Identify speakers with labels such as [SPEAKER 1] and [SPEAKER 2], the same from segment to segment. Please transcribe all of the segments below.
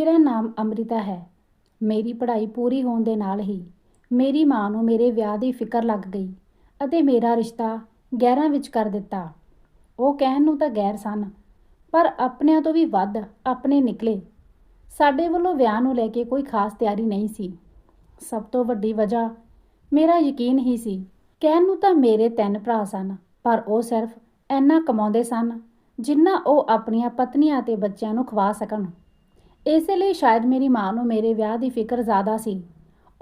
[SPEAKER 1] ਮੇਰਾ ਨਾਮ ਅੰਮ੍ਰਿਤਾ ਹੈ। ਮੇਰੀ ਪੜ੍ਹਾਈ ਪੂਰੀ ਹੋਣ ਦੇ ਨਾਲ ਹੀ ਮੇਰੀ ਮਾਂ ਨੂੰ ਮੇਰੇ ਵਿਆਹ ਦੀ ਫਿਕਰ ਲੱਗ ਗਈ ਅਤੇ ਮੇਰਾ ਰਿਸ਼ਤਾ ਗੈਰਾਂ ਵਿੱਚ ਕਰ ਦਿੱਤਾ। ਉਹ ਕਹਿਣ ਨੂੰ ਤਾਂ ਗੈਰ ਸਨ, ਪਰ ਆਪਣਿਆਂ ਤੋਂ ਵੀ ਵੱਧ ਆਪਣੇ ਨਿਕਲੇ। ਸਾਡੇ ਵੱਲੋਂ ਵਿਆਹ ਨੂੰ ਲੈ ਕੇ ਕੋਈ ਖਾਸ ਤਿਆਰੀ ਨਹੀਂ ਸੀ। ਸਭ ਤੋਂ ਵੱਡੀ ਵਜ੍ਹਾ ਮੇਰਾ ਯਕੀਨ ਹੀ ਸੀ। ਕਹਿਣ ਨੂੰ ਤਾਂ ਮੇਰੇ ਤਿੰਨ ਭਰਾ ਸਨ, ਪਰ ਉਹ ਸਿਰਫ ਇੰਨਾ ਕਮਾਉਂਦੇ ਸਨ ਜਿੰਨਾ ਉਹ ਆਪਣੀਆਂ ਪਤਨੀਆਂ ਅਤੇ ਬੱਚਿਆਂ ਨੂੰ ਖਵਾ ਸਕਣ। ਇਸੇ ਲਈ ਸ਼ਾਇਦ ਮੇਰੀ ਮਾਂ ਨੂੰ ਮੇਰੇ ਵਿਆਹ ਦੀ ਫਿਕਰ ਜ਼ਿਆਦਾ ਸੀ।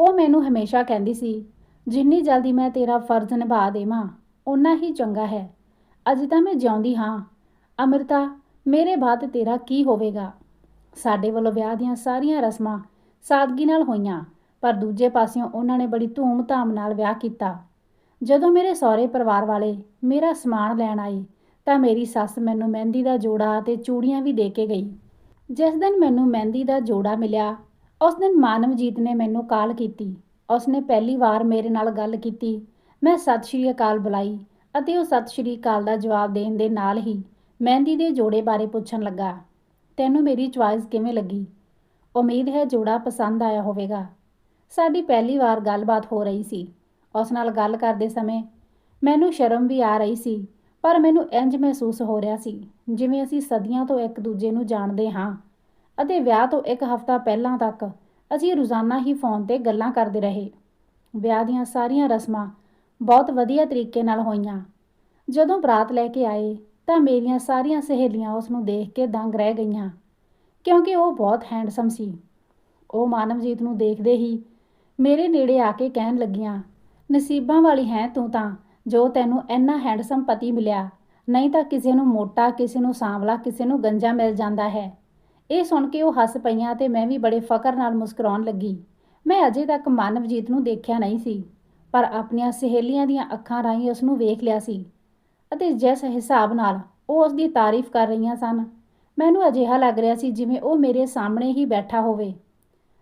[SPEAKER 1] ਉਹ ਮੈਨੂੰ ਹਮੇਸ਼ਾ ਕਹਿੰਦੀ ਸੀ, ਜਿੰਨੀ ਜਲਦੀ ਮੈਂ ਤੇਰਾ ਫਰਜ਼ ਨਿਭਾ ਦੇਵਾਂ, ਓਨਾ ਹੀ ਚੰਗਾ ਹੈ। ਅਜੇ ਤਾਂ ਮੈਂ ਜਿਉਂਦੀ ਹਾਂ। ਅਮਰਤਾ, ਮੇਰੇ ਬਾਅਦ ਤੇਰਾ ਕੀ ਹੋਵੇਗਾ? ਸਾਡੇ ਵੱਲੋਂ ਵਿਆਹ ਦੀਆਂ ਸਾਰੀਆਂ ਰਸਮਾਂ ਸਾਦਗੀ ਨਾਲ ਹੋਈਆਂ, ਪਰ ਦੂਜੇ ਪਾਸਿਓਂ ਉਹਨਾਂ ਨੇ ਬੜੀ ਧੂਮ-ਧਾਮ ਨਾਲ ਵਿਆਹ ਕੀਤਾ। ਜਦੋਂ ਮੇਰੇ ਸਹੁਰੇ ਪਰਿਵਾਰ ਵਾਲੇ ਮੇਰਾ ਸਮਾਨ ਲੈਣ ਆਏ, ਤਾਂ ਮੇਰੀ ਸੱਸ ਮੈਨੂੰ ਮਹਿੰਦੀ ਦਾ ਜੋੜਾ ਤੇ ਚੂੜੀਆਂ ਵੀ ਦੇ ਕੇ ਗਈ। ਜਿਸ ਦਿਨ ਮੈਨੂੰ ਮਹਿੰਦੀ ਦਾ ਜੋੜਾ ਮਿਲਿਆ, ਉਸ ਦਿਨ ਮਾਨਵਜੀਤ ਨੇ ਮੈਨੂੰ ਕਾਲ ਕੀਤੀ। ਉਸਨੇ ਪਹਿਲੀ ਵਾਰ ਮੇਰੇ ਨਾਲ ਗੱਲ ਕੀਤੀ। ਮੈਂ ਸਤਿ ਸ਼੍ਰੀ ਅਕਾਲ ਬੁਲਾਈ ਅਤੇ ਉਹ ਸਤਿ ਸ਼੍ਰੀ ਅਕਾਲ ਦਾ ਜਵਾਬ ਦੇਣ ਦੇ ਨਾਲ ਹੀ ਮਹਿੰਦੀ ਦੇ ਜੋੜੇ ਬਾਰੇ ਪੁੱਛਣ ਲੱਗਾ, ਤੈਨੂੰ ਮੇਰੀ ਚੁਆਇਸ ਕਿਵੇਂ ਲੱਗੀ? ਉਮੀਦ ਹੈ ਜੋੜਾ ਪਸੰਦ ਆਇਆ ਹੋਵੇਗਾ। ਸਾਡੀ ਪਹਿਲੀ ਵਾਰ ਗੱਲਬਾਤ ਹੋ ਰਹੀ ਸੀ। ਉਸ ਨਾਲ ਗੱਲ ਕਰਦੇ ਸਮੇਂ ਮੈਨੂੰ ਸ਼ਰਮ ਵੀ ਆ ਰਹੀ ਸੀ, ਪਰ ਮੈਨੂੰ ਇੰਜ ਮਹਿਸੂਸ ਹੋ ਰਿਹਾ ਸੀ, ਜਿਵੇਂ ਅਸੀਂ ਸਦੀਆਂ ਤੋਂ ਇੱਕ ਦੂਜੇ ਨੂੰ ਜਾਣਦੇ ਹਾਂ। ਅਤੇ ਵਿਆਹ ਤੋਂ ਇੱਕ ਹਫ਼ਤਾ ਪਹਿਲਾਂ ਤੱਕ ਅਸੀਂ ਰੋਜ਼ਾਨਾ ਹੀ ਫੋਨ ਤੇ ਗੱਲਾਂ ਕਰਦੇ ਰਹੇ। ਵਿਆਹ ਦੀਆਂ ਸਾਰੀਆਂ ਰਸਮਾਂ ਬਹੁਤ ਵਧੀਆ ਤਰੀਕੇ ਨਾਲ ਹੋਈਆਂ। ਜਦੋਂ ਬਰਾਤ ਲੈ ਕੇ ਆਏ ਤਾਂ ਮੇਰੀਆਂ ਸਾਰੀਆਂ ਸਹੇਲੀਆਂ ਉਸ ਨੂੰ ਦੇਖ ਕੇ ਦੰਗ ਰਹਿ ਗਈਆਂ, ਕਿਉਂਕਿ ਉਹ ਬਹੁਤ ਹੈਂਡਸਮ ਸੀ। ਉਹ ਮਾਨਵਜੀਤ ਨੂੰ ਦੇਖਦੇ ਹੀ ਮੇਰੇ ਨੇੜੇ ਆ ਕੇ ਕਹਿਣ ਲੱਗੀਆਂ, ਨਸੀਬਾਂ ਵਾਲੀ ਹੈ ਤੂੰ ਤਾਂ, ਜੋ ਤੈਨੂੰ ਇੰਨਾ ਹੈਂਡਸਮ ਪਤੀ ਮਿਲਿਆ, ਨਹੀਂ ਤਾਂ ਕਿਸੇ ਨੂੰ ਮੋਟਾ, ਕਿਸੇ ਨੂੰ ਸਾਂਵਲਾ, ਕਿਸੇ ਨੂੰ ਗੰਜਾ ਮਿਲ ਜਾਂਦਾ ਹੈ। ਇਹ ਸੁਣ ਕੇ ਉਹ ਹੱਸ ਪਈਆਂ ਤੇ ਮੈਂ ਵੀ ਬੜੇ ਫਕਰ ਨਾਲ ਮੁਸਕਰਾਉਣ ਲੱਗੀ। ਮੈਂ ਅਜੇ ਤੱਕ ਮਾਨਵਜੀਤ ਨੂੰ ਦੇਖਿਆ ਨਹੀਂ ਸੀ, ਪਰ ਆਪਣੀਆਂ ਸਹੇਲੀਆਂ ਦੀਆਂ ਅੱਖਾਂ ਰਾਹੀਂ ਉਸ ਨੂੰ ਵੇਖ ਲਿਆ ਸੀ ਅਤੇ ਜਿਸ ਹਿਸਾਬ ਨਾਲ ਉਹ ਉਸ ਦੀ ਤਾਰੀਫ ਕਰ ਰਹੀਆਂ ਸਨ, ਮੈਨੂੰ ਅਜਿਹਾ ਲੱਗ ਰਿਹਾ ਸੀ ਜਿਵੇਂ ਉਹ ਮੇਰੇ ਸਾਹਮਣੇ ਹੀ ਬੈਠਾ ਹੋਵੇ।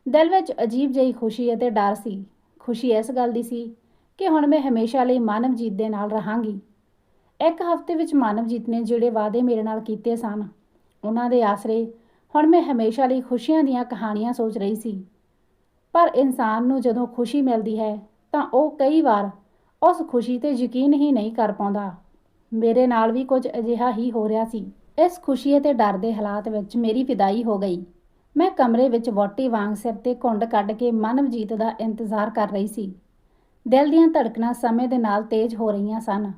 [SPEAKER 1] ਦਿਲ ਵਿੱਚ ਅਜੀਬ ਜਿਹੀ ਖੁਸ਼ੀ ਅਤੇ ਡਰ ਸੀ। ਖੁਸ਼ੀ ਇਸ ਗੱਲ ਦੀ ਸੀ ਕਿ ਹੁਣ ਮੈਂ ਹਮੇਸ਼ਾ ਲਈ ਮਾਨਵਜੀਤ ਦੇ ਨਾਲ ਰਹਾਂਗੀ। ਇੱਕ ਹਫ਼ਤੇ ਵਿੱਚ ਮਾਨਵਜੀਤ ਨੇ ਜਿਹੜੇ ਵਾਅਦੇ ਮੇਰੇ ਨਾਲ ਕੀਤੇ ਸਨ, ਉਹਨਾਂ ਦੇ ਆਸਰੇ ਹੁਣ ਮੈਂ ਹਮੇਸ਼ਾ ਲਈ ਖੁਸ਼ੀਆਂ ਦੀਆਂ ਕਹਾਣੀਆਂ ਸੋਚ ਰਹੀ ਸੀ। ਪਰ ਇਨਸਾਨ ਨੂੰ ਜਦੋਂ ਖੁਸ਼ੀ ਮਿਲਦੀ ਹੈ, ਤਾਂ ਉਹ ਕਈ ਵਾਰ ਉਸ ਖੁਸ਼ੀ ਤੇ ਯਕੀਨ ਹੀ ਨਹੀਂ ਕਰ ਪਾਉਂਦਾ। ਮੇਰੇ ਨਾਲ ਵੀ ਕੁਝ ਅਜਿਹਾ ਹੀ ਹੋ ਰਿਹਾ ਸੀ। ਇਸ ਖੁਸ਼ੀ ਅਤੇ ਡਰ ਦੇ ਹਾਲਾਤ ਵਿੱਚ ਮੇਰੀ ਵਿਦਾਈ ਹੋ ਗਈ। ਮੈਂ ਕਮਰੇ ਵਿੱਚ ਵੋਟੀ ਵਾਂਗ ਸਿਰ ਤੇ ਘੁੰਡ ਕੱਢ ਕੇ ਮਨਵਜੀਤ ਦਾ ਇੰਤਜ਼ਾਰ ਕਰ ਰਹੀ ਸੀ। ਦਿਲ ਦੀਆਂ ਧੜਕਣਾਂ ਸਮੇਂ ਦੇ ਨਾਲ ਤੇਜ਼ ਹੋ ਰਹੀਆਂ ਸਨ।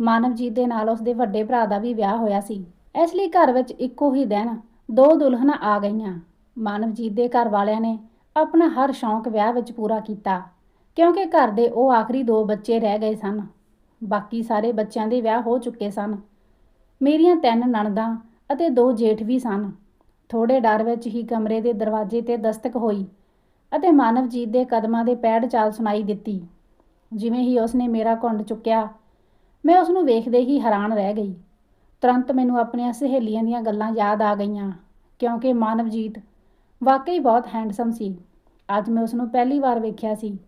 [SPEAKER 1] ਮਾਨਵਜੀਤ ਦੇ ਨਾਲ ਉਸਦੇ ਵੱਡੇ ਭਰਾ ਦਾ ਵੀ ਵਿਆਹ ਹੋਇਆ ਸੀ। ਇਸ ਲਈ ਘਰ ਵਿੱਚ ਇੱਕੋ ਹੀ ਦਿਨ ਦੋ ਦੁਲਹਨਾਂ ਆ ਗਈਆਂ। ਮਾਨਵਜੀਤ ਦੇ ਘਰ ਵਾਲਿਆਂ ਨੇ ਆਪਣਾ ਹਰ ਸ਼ੌਂਕ ਵਿਆਹ ਵਿੱਚ ਪੂਰਾ ਕੀਤਾ, ਕਿਉਂਕਿ ਘਰ ਦੇ ਉਹ ਆਖਰੀ ਦੋ ਬੱਚੇ ਰਹਿ ਗਏ ਸਨ। ਬਾਕੀ ਸਾਰੇ ਬੱਚਿਆਂ ਦੇ ਵਿਆਹ ਹੋ ਚੁੱਕੇ ਸਨ। ਮੇਰੀਆਂ ਤਿੰਨ ਨਣਦਾਂ ਅਤੇ ਦੋ ਜੇਠ ਵੀ ਸਨ। ਥੋੜੇ ਡਰ ਵਿੱਚ ਹੀ ਕਮਰੇ ਦੇ ਦਰਵਾਜ਼ੇ ਤੇ ਦਸਤਕ ਹੋਈ ਅਤੇ ਮਾਨਵਜੀਤ ਦੇ ਕਦਮਾਂ ਦੇ ਪੈੜ ਚਾਲ ਸੁਣਾਈ ਦਿੱਤੀ। ਜਿਵੇਂ ਹੀ ਉਸਨੇ ਮੇਰਾ ਘੁੰਡ ਚੁੱਕਿਆ, ਮੈਂ ਉਸ ਨੂੰ ਵੇਖਦੇ ਹੀ ਹੈਰਾਨ ਰਹਿ ਗਈ। ਤੁਰੰਤ ਮੈਨੂੰ ਆਪਣੀਆਂ ਸਹੇਲੀਆਂ ਦੀਆਂ ਗੱਲਾਂ ਯਾਦ ਆ ਗਈਆਂ। ਕਿਉਂਕਿ ਮਾਨਵਜੀਤ ਵਾਕਈ ਬਹੁਤ ਹੈਂਡਸਮ ਸੀ। ਅੱਜ ਮੈਂ ਉਸ ਨੂੰ ਪਹਿਲੀ ਵਾਰ ਵੇਖਿਆ ਸੀ।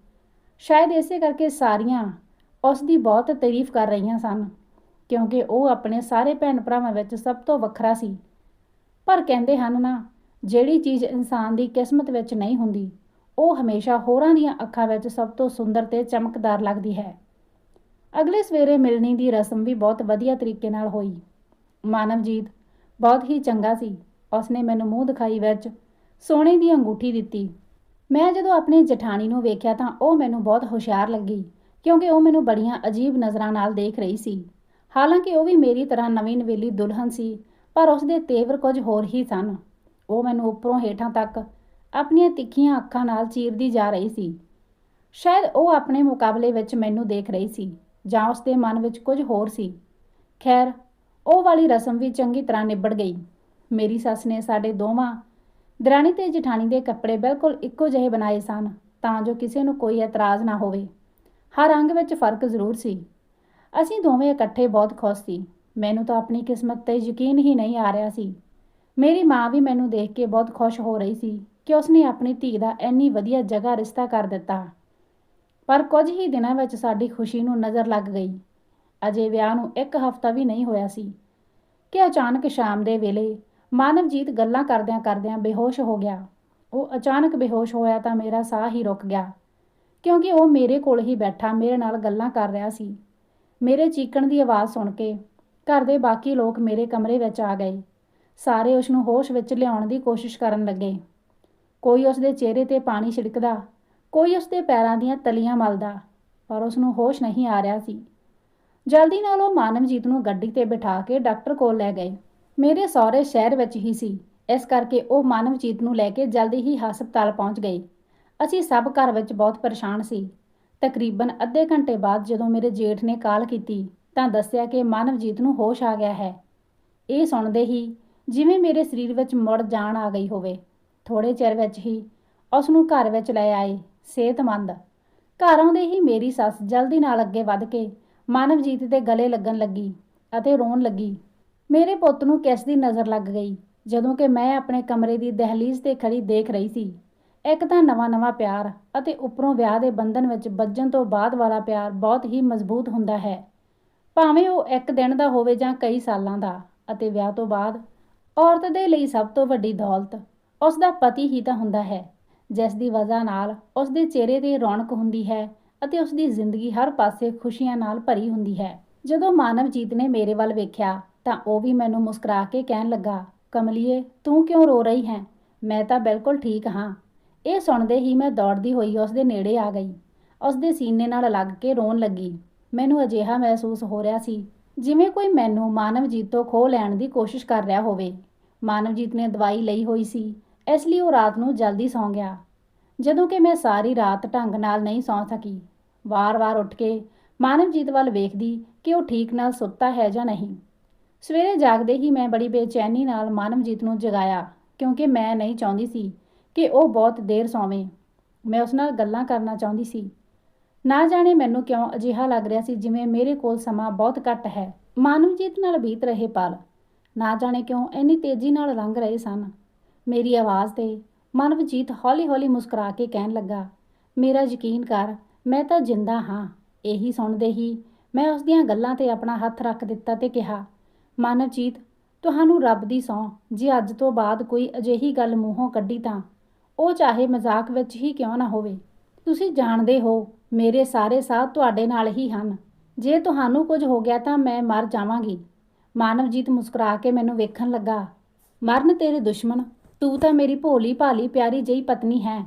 [SPEAKER 1] ਸ਼ਾਇਦ ਇਸੇ ਕਰਕੇ ਸਾਰੀਆਂ ਉਸ ਦੀ ਬਹੁਤ ਤਾਰੀਫ ਕਰ ਰਹੀਆਂ ਸਨ, ਕਿਉਂਕਿ ਉਹ ਆਪਣੇ ਸਾਰੇ ਭੈਣ ਭਰਾਵਾਂ ਵਿੱਚ ਸਭ ਤੋਂ ਵੱਖਰਾ ਸੀ। ਪਰ ਕਹਿੰਦੇ ਹਨ ਨਾ, ਜਿਹੜੀ ਚੀਜ਼ ਇਨਸਾਨ ਦੀ ਕਿਸਮਤ ਵਿੱਚ ਨਹੀਂ ਹੁੰਦੀ, ਉਹ ਹਮੇਸ਼ਾ ਹੋਰਾਂ ਦੀਆਂ ਅੱਖਾਂ ਵਿੱਚ ਸਭ ਤੋਂ ਸੁੰਦਰ ਤੇ ਚਮਕਦਾਰ ਲੱਗਦੀ ਹੈ। ਅਗਲੇ ਸਵੇਰੇ ਮਿਲਣੀ ਦੀ ਰਸਮ ਵੀ ਬਹੁਤ ਵਧੀਆ ਤਰੀਕੇ ਨਾਲ ਹੋਈ। ਮਾਨਵਜੀਤ ਬਹੁਤ ਹੀ ਚੰਗਾ ਸੀ। ਉਸਨੇ ਮੈਨੂੰ ਮੂੰਹ ਦਿਖਾਈ ਵਿੱਚ ਸੋਨੇ ਦੀ ਅੰਗੂਠੀ ਦਿੱਤੀ। ਮੈਂ ਜਦੋਂ ਆਪਣੀ ਜਠਾਣੀ ਨੂੰ ਵੇਖਿਆ ਤਾਂ ਉਹ ਮੈਨੂੰ ਬਹੁਤ ਹੁਸ਼ਿਆਰ ਲੱਗੀ, ਕਿਉਂਕਿ ਉਹ ਮੈਨੂੰ ਬੜੀਆਂ ਅਜੀਬ ਨਜ਼ਰਾਂ ਨਾਲ ਦੇਖ ਰਹੀ ਸੀ। ਹਾਲਾਂਕਿ ਉਹ ਵੀ ਮੇਰੀ ਤਰ੍ਹਾਂ ਨਵੀਂ ਨਵੇਲੀ ਦੁਲਹਨ ਸੀ, ਪਰ ਉਸਦੇ ਤੇਵਰ ਕੁਝ ਹੋਰ ਹੀ ਸਨ। ਉਹ ਮੈਨੂੰ ਉੱਪਰੋਂ ਹੇਠਾਂ ਤੱਕ ਆਪਣੀਆਂ ਤਿੱਖੀਆਂ ਅੱਖਾਂ ਨਾਲ ਚੀਰਦੀ ਜਾ ਰਹੀ ਸੀ। ਸ਼ਾਇਦ ਉਹ ਆਪਣੇ ਮੁਕਾਬਲੇ ਵਿੱਚ ਮੈਨੂੰ ਦੇਖ ਰਹੀ ਸੀ, ਜਾਂ ਉਸਦੇ ਮਨ ਵਿੱਚ ਕੁਝ ਹੋਰ ਸੀ। ਖੈਰ, ਉਹ ਵਾਲੀ ਰਸਮ ਵੀ ਚੰਗੀ ਤਰ੍ਹਾਂ ਨਿਬੜ ਗਈ। ਮੇਰੀ ਸੱਸ ਨੇ ਸਾਡੇ ਦੋਵਾਂ ਦਰਾਣੀ ਤੇ ਜਠਾਣੀ ਦੇ ਕੱਪੜੇ ਬਿਲਕੁਲ ਇੱਕੋ ਜਿਹੇ ਬਣਾਏ ਸਨ, ਤਾਂ ਜੋ ਕਿਸੇ ਨੂੰ ਕੋਈ ਇਤਰਾਜ਼ ਨਾ ਹੋਵੇ। ਹਰ ਅੰਗ ਵਿੱਚ ਫ਼ਰਕ ਜ਼ਰੂਰ ਸੀ। ਅਸੀਂ ਦੋਵੇਂ ਇਕੱਠੇ ਬਹੁਤ ਖੁਸ਼ ਸੀ। ਮੈਨੂੰ ਤਾਂ ਆਪਣੀ ਕਿਸਮਤ ਤੇ ਯਕੀਨ ਹੀ ਨਹੀਂ ਆ ਰਿਹਾ ਸੀ। ਮੇਰੀ ਮਾਂ ਵੀ ਮੈਨੂੰ ਦੇਖ ਕੇ ਬਹੁਤ ਖੁਸ਼ ਹੋ ਰਹੀ ਸੀ ਕਿ ਉਸਨੇ ਆਪਣੀ ਧੀ ਦਾ ਇੰਨੀ ਵਧੀਆ ਜਗ੍ਹਾ ਰਿਸ਼ਤਾ ਕਰ ਦਿੱਤਾ। ਪਰ ਕੁਝ ਹੀ ਦਿਨਾਂ ਵਿੱਚ ਸਾਡੀ ਖੁਸ਼ੀ ਨੂੰ ਨਜ਼ਰ ਲੱਗ ਗਈ। ਅਜੇ ਵਿਆਹ ਨੂੰ ਇੱਕ ਹਫ਼ਤਾ ਵੀ ਨਹੀਂ ਹੋਇਆ ਸੀ ਕਿ ਅਚਾਨਕ ਸ਼ਾਮ ਦੇ ਵੇਲੇ ਮਾਨਵਜੀਤ ਗੱਲਾਂ ਕਰਦਿਆਂ ਕਰਦਿਆਂ ਬੇਹੋਸ਼ ਹੋ ਗਿਆ। ਉਹ ਅਚਾਨਕ ਬੇਹੋਸ਼ ਹੋਇਆ ਤਾਂ ਮੇਰਾ ਸਾਹ ਹੀ ਰੁਕ ਗਿਆ। ਕਿਉਂਕਿ ਉਹ ਮੇਰੇ ਕੋਲ ਹੀ ਬੈਠਾ, ਮੇਰੇ ਨਾਲ ਗੱਲਾਂ ਕਰ ਰਿਹਾ ਸੀ। ਮੇਰੇ ਚੀਕਣ ਦੀ ਆਵਾਜ਼ ਸੁਣ ਕੇ ਘਰ ਦੇ ਬਾਕੀ ਲੋਕ ਮੇਰੇ ਕਮਰੇ ਵਿੱਚ ਆ ਗਏ। ਸਾਰੇ ਉਸ ਨੂੰ ਹੋਸ਼ ਵਿੱਚ ਲਿਆਉਣ ਦੀ ਕੋਸ਼ਿਸ਼ ਕਰਨ ਲੱਗੇ। ਕੋਈ ਉਸ ਦੇ ਚਿਹਰੇ ਤੇ ਪਾਣੀ ਛਿੜਕਦਾ, ਕੋਈ ਉਸ ਦੇ ਪੈਰਾਂ ਦੀਆਂ ਤਲੀਆਂ ਮਲਦਾ, ਪਰ ਉਸ ਨੂੰ ਹੋਸ਼ ਨਹੀਂ ਆ ਰਿਹਾ ਸੀ। ਜਲਦੀ ਨਾਲ ਉਹ ਮਾਨਵਜੀਤ ਨੂੰ ਗੱਡੀ ਤੇ ਬਿਠਾ ਕੇ ਡਾਕਟਰ ਕੋਲ ਲੈ ਗਏ। ਮੇਰੇ ਸਹੁਰੇ ਸ਼ਹਿਰ ਵਿੱਚ ਹੀ ਸੀ। ਇਸ ਕਰਕੇ ਉਹ ਮਾਨਵਜੀਤ ਨੂੰ ਲੈ ਕੇ ਜਲਦੀ ਹੀ ਹਸਪਤਾਲ ਪਹੁੰਚ ਗਏ ਅਸੀਂ ਸਭ ਘਰ ਵਿੱਚ ਬਹੁਤ ਪਰੇਸ਼ਾਨ ਸੀ। ਤਕਰੀਬਨ ਅੱਧੇ ਘੰਟੇ ਬਾਅਦ ਜਦੋਂ ਮੇਰੇ ਜੇਠ ਨੇ ਕਾਲ ਕੀਤੀ ਤਾਂ ਦੱਸਿਆ ਕਿ ਮਾਨਵਜੀਤ ਨੂੰ ਹੋਸ਼ ਆ ਗਿਆ ਹੈ। ਇਹ ਸੁਣਦੇ ਹੀ ਜਿਵੇਂ ਮੇਰੇ ਸਰੀਰ ਵਿੱਚ ਮੁੜ ਜਾਨ ਆ ਗਈ ਹੋਵੇ ਥੋੜੇ ਚਿਰ ਵਿੱਚ ਹੀ ਉਸ ਨੂੰ ਘਰ ਵਿੱਚ ਲੈ ਆਏ ਸਿਹਤਮੰਦ। ਘਰ ਆਉਂਦੇ ਹੀ ਮੇਰੀ ਸੱਸ ਜਲਦੀ ਨਾਲ ਅੱਗੇ ਵੱਧ ਕੇ ਮਾਨਵਜੀਤ ਦੇ ਗਲੇ ਲੱਗਣ ਲੱਗੀ ਅਤੇ ਰੋਣ ਲੱਗੀ। ਮੇਰੇ ਪੁੱਤ ਨੂੰ ਕਿਸ ਦੀ ਨਜ਼ਰ ਲੱਗ ਗਈ? ਜਦੋਂ ਕਿ ਮੈਂ ਆਪਣੇ ਕਮਰੇ ਦੀ ਦਹਲੀਜ਼ ਤੇ ਖੜੀ ਦੇਖ ਰਹੀ ਸੀ। ਇੱਕ ਤਾਂ ਨਵਾਂ-ਨਵਾਂ ਪਿਆਰ ਅਤੇ ਉੱਪਰੋਂ ਵਿਆਹ ਦੇ ਬੰਧਨ ਵਿੱਚ ਵੱਜਣ ਤੋਂ ਬਾਅਦ ਵਾਲਾ ਪਿਆਰ ਬਹੁਤ ਹੀ ਮਜ਼ਬੂਤ ਹੁੰਦਾ ਹੈ। ਭਾਵੇਂ ਉਹ ਇੱਕ ਦਿਨ ਦਾ ਹੋਵੇ ਜਾਂ ਕਈ ਸਾਲਾਂ ਦਾ, ਅਤੇ ਵਿਆਹ ਤੋਂ ਬਾਅਦ ਔਰਤ ਦੇ ਲਈ ਸਭ ਤੋਂ ਵੱਡੀ ਦੌਲਤ ਉਸ ਦਾ ਪਤੀ ਹੀ ਤਾਂ ਹੁੰਦਾ ਹੈ, ਜਿਸ ਦੀ ਵਜ੍ਹਾ ਨਾਲ ਉਸ ਦੇ ਚਿਹਰੇ ਤੇ ਰੌਣਕ ਹੁੰਦੀ ਹੈ ਅਤੇ ਉਸ ਦੀ ਜ਼ਿੰਦਗੀ ਹਰ ਪਾਸੇ ਖੁਸ਼ੀਆਂ ਨਾਲ ਭਰੀ ਹੁੰਦੀ ਹੈ। ਜਦੋਂ ਮਾਨਵਜੀਤ ਨੇ ਮੇਰੇ ਵੱਲ ਵੇਖਿਆ ਤਾਂ ਉਹ ਵੀ ਮੈਨੂੰ ਮੁਸਕਰਾ ਕੇ ਕਹਿਣ ਲੱਗਾ, ਕਮਲੀਏ, ਤੂੰ ਕਿਉਂ ਰੋ ਰਹੀ ਹੈ? ਮੈਂ ਤਾਂ ਬਿਲਕੁਲ ਠੀਕ ਹਾਂ। ਇਹ ਸੁਣਦੇ ਹੀ ਮੈਂ ਦੌੜਦੀ ਹੋਈ ਉਸ ਦੇ ਨੇੜੇ ਆ ਗਈ। ਉਸ ਦੇ ਸੀਨੇ ਨਾਲ ਲੱਗ ਕੇ ਰੋਣ ਲੱਗੀ। ਮੈਨੂੰ ਅਜਿਹਾ ਮਹਿਸੂਸ ਹੋ ਰਿਹਾ ਸੀ, ਜਿਵੇਂ ਕੋਈ ਮੈਨੂੰ ਮਾਨਵਜੀਤ ਤੋਂ ਖੋਹ ਲੈਣ ਦੀ ਕੋਸ਼ਿਸ਼ ਕਰ ਰਿਹਾ ਹੋਵੇ। ਮਾਨਵਜੀਤ ਨੇ ਦਵਾਈ ਲਈ ਹੋਈ ਸੀ, ਇਸ ਲਈ ਉਹ ਰਾਤ ਨੂੰ ਜਲਦੀ ਸੌਂ ਗਿਆ। ਜਦੋਂ ਕਿ ਮੈਂ ਸਾਰੀ ਰਾਤ ਢੰਗ ਨਾਲ ਨਹੀਂ ਸੌਂ ਸਕੀ। ਵਾਰ-ਵਾਰ ਉੱਠ ਕੇ ਮਾਨਵਜੀਤ ਵੱਲ ਵੇਖਦੀ ਕਿ ਉਹ ਠੀਕ ਨਾਲ ਸੁੱਤਾ ਹੈ ਜਾਂ ਨਹੀਂ। ਸਵੇਰੇ ਜਾਗਦੇ ਹੀ ਮੈਂ ਬੜੀ ਬੇਚੈਨੀ ਨਾਲ ਮਾਨਵਜੀਤ ਨੂੰ ਜਗਾਇਆ, ਕਿਉਂਕਿ ਮੈਂ ਨਹੀਂ ਚਾਹੁੰਦੀ ਸੀ ਕਿ ਉਹ ਬਹੁਤ ਦੇਰ ਸੌਵੇਂ। ਮੈਂ ਉਸ ਨਾਲ ਗੱਲਾਂ ਕਰਨਾ ਚਾਹੁੰਦੀ ਸੀ। ਨਾ ਜਾਣੇ ਮੈਨੂੰ ਕਿਉਂ ਅਜਿਹਾ ਲੱਗ ਰਿਹਾ ਸੀ ਜਿਵੇਂ ਮੇਰੇ ਕੋਲ ਸਮਾਂ ਬਹੁਤ ਘੱਟ ਹੈ। ਮਾਨਵਜੀਤ ਨਾਲ ਬੀਤ ਰਹੇ ਪਲ, ਨਾ ਜਾਣੇ ਕਿਉਂ ਇੰਨੀ ਤੇਜ਼ੀ ਨਾਲ ਲੰਘ ਰਹੇ ਸਨ। ਮੇਰੀ ਆਵਾਜ਼ ਤੇ ਮਾਨਵਜੀਤ ਹੌਲੀ-ਹੌਲੀ ਮੁਸਕਰਾ ਕੇ ਕਹਿਣ ਲੱਗਾ, ਮੇਰਾ ਯਕੀਨ ਕਰ, ਮੈਂ ਤਾਂ ਜਿੰਦਾ ਹਾਂ। ਇਹੀ ਸੁਣਦੇ ਹੀ ਮੈਂ ਉਸ ਦੀਆਂ ਗੱਲਾਂ ਤੇ ਆਪਣਾ ਹੱਥ ਰੱਖ ਦਿੱਤਾ ਤੇ ਕਿਹਾ ਮਾਨਵਜੀਤ ਤੁਹਾਨੂੰ ਰੱਬ ਦੀ ਸੌਂ ਜੇ ਅੱਜ ਤੋਂ ਬਾਅਦ ਕੋਈ ਅਜਿਹੀ ਗੱਲ ਮੂੰਹੋਂ ਕੱਢੀ ਤਾਂ, ਉਹ ਚਾਹੇ ਮਜ਼ਾਕ ਵਿੱਚ ਹੀ ਕਿਉਂ ਨਾ ਹੋਵੇ? ਤੁਸੀਂ ਜਾਣਦੇ ਹੋ, ਮੇਰੇ ਸਾਰੇ ਸਾਥ ਤੁਹਾਡੇ ਨਾਲ ਹੀ ਹਨ। ਜੇ ਤੁਹਾਨੂੰ ਕੁਝ ਹੋ ਗਿਆ ਤਾਂ ਮੈਂ ਮਰ ਜਾਵਾਂਗੀ। ਮਾਨਵਜੀਤ ਮੁਸਕਰਾ ਕੇ ਮੈਨੂੰ ਵੇਖਣ ਲੱਗਾ, ਮਰਨ ਤੇਰੇ ਦੁਸ਼ਮਣ, ਤੂੰ ਤਾਂ ਮੇਰੀ ਭੋਲੀ ਭਾਲੀ ਪਿਆਰੀ ਜਿਹੀ ਪਤਨੀ ਹੈ।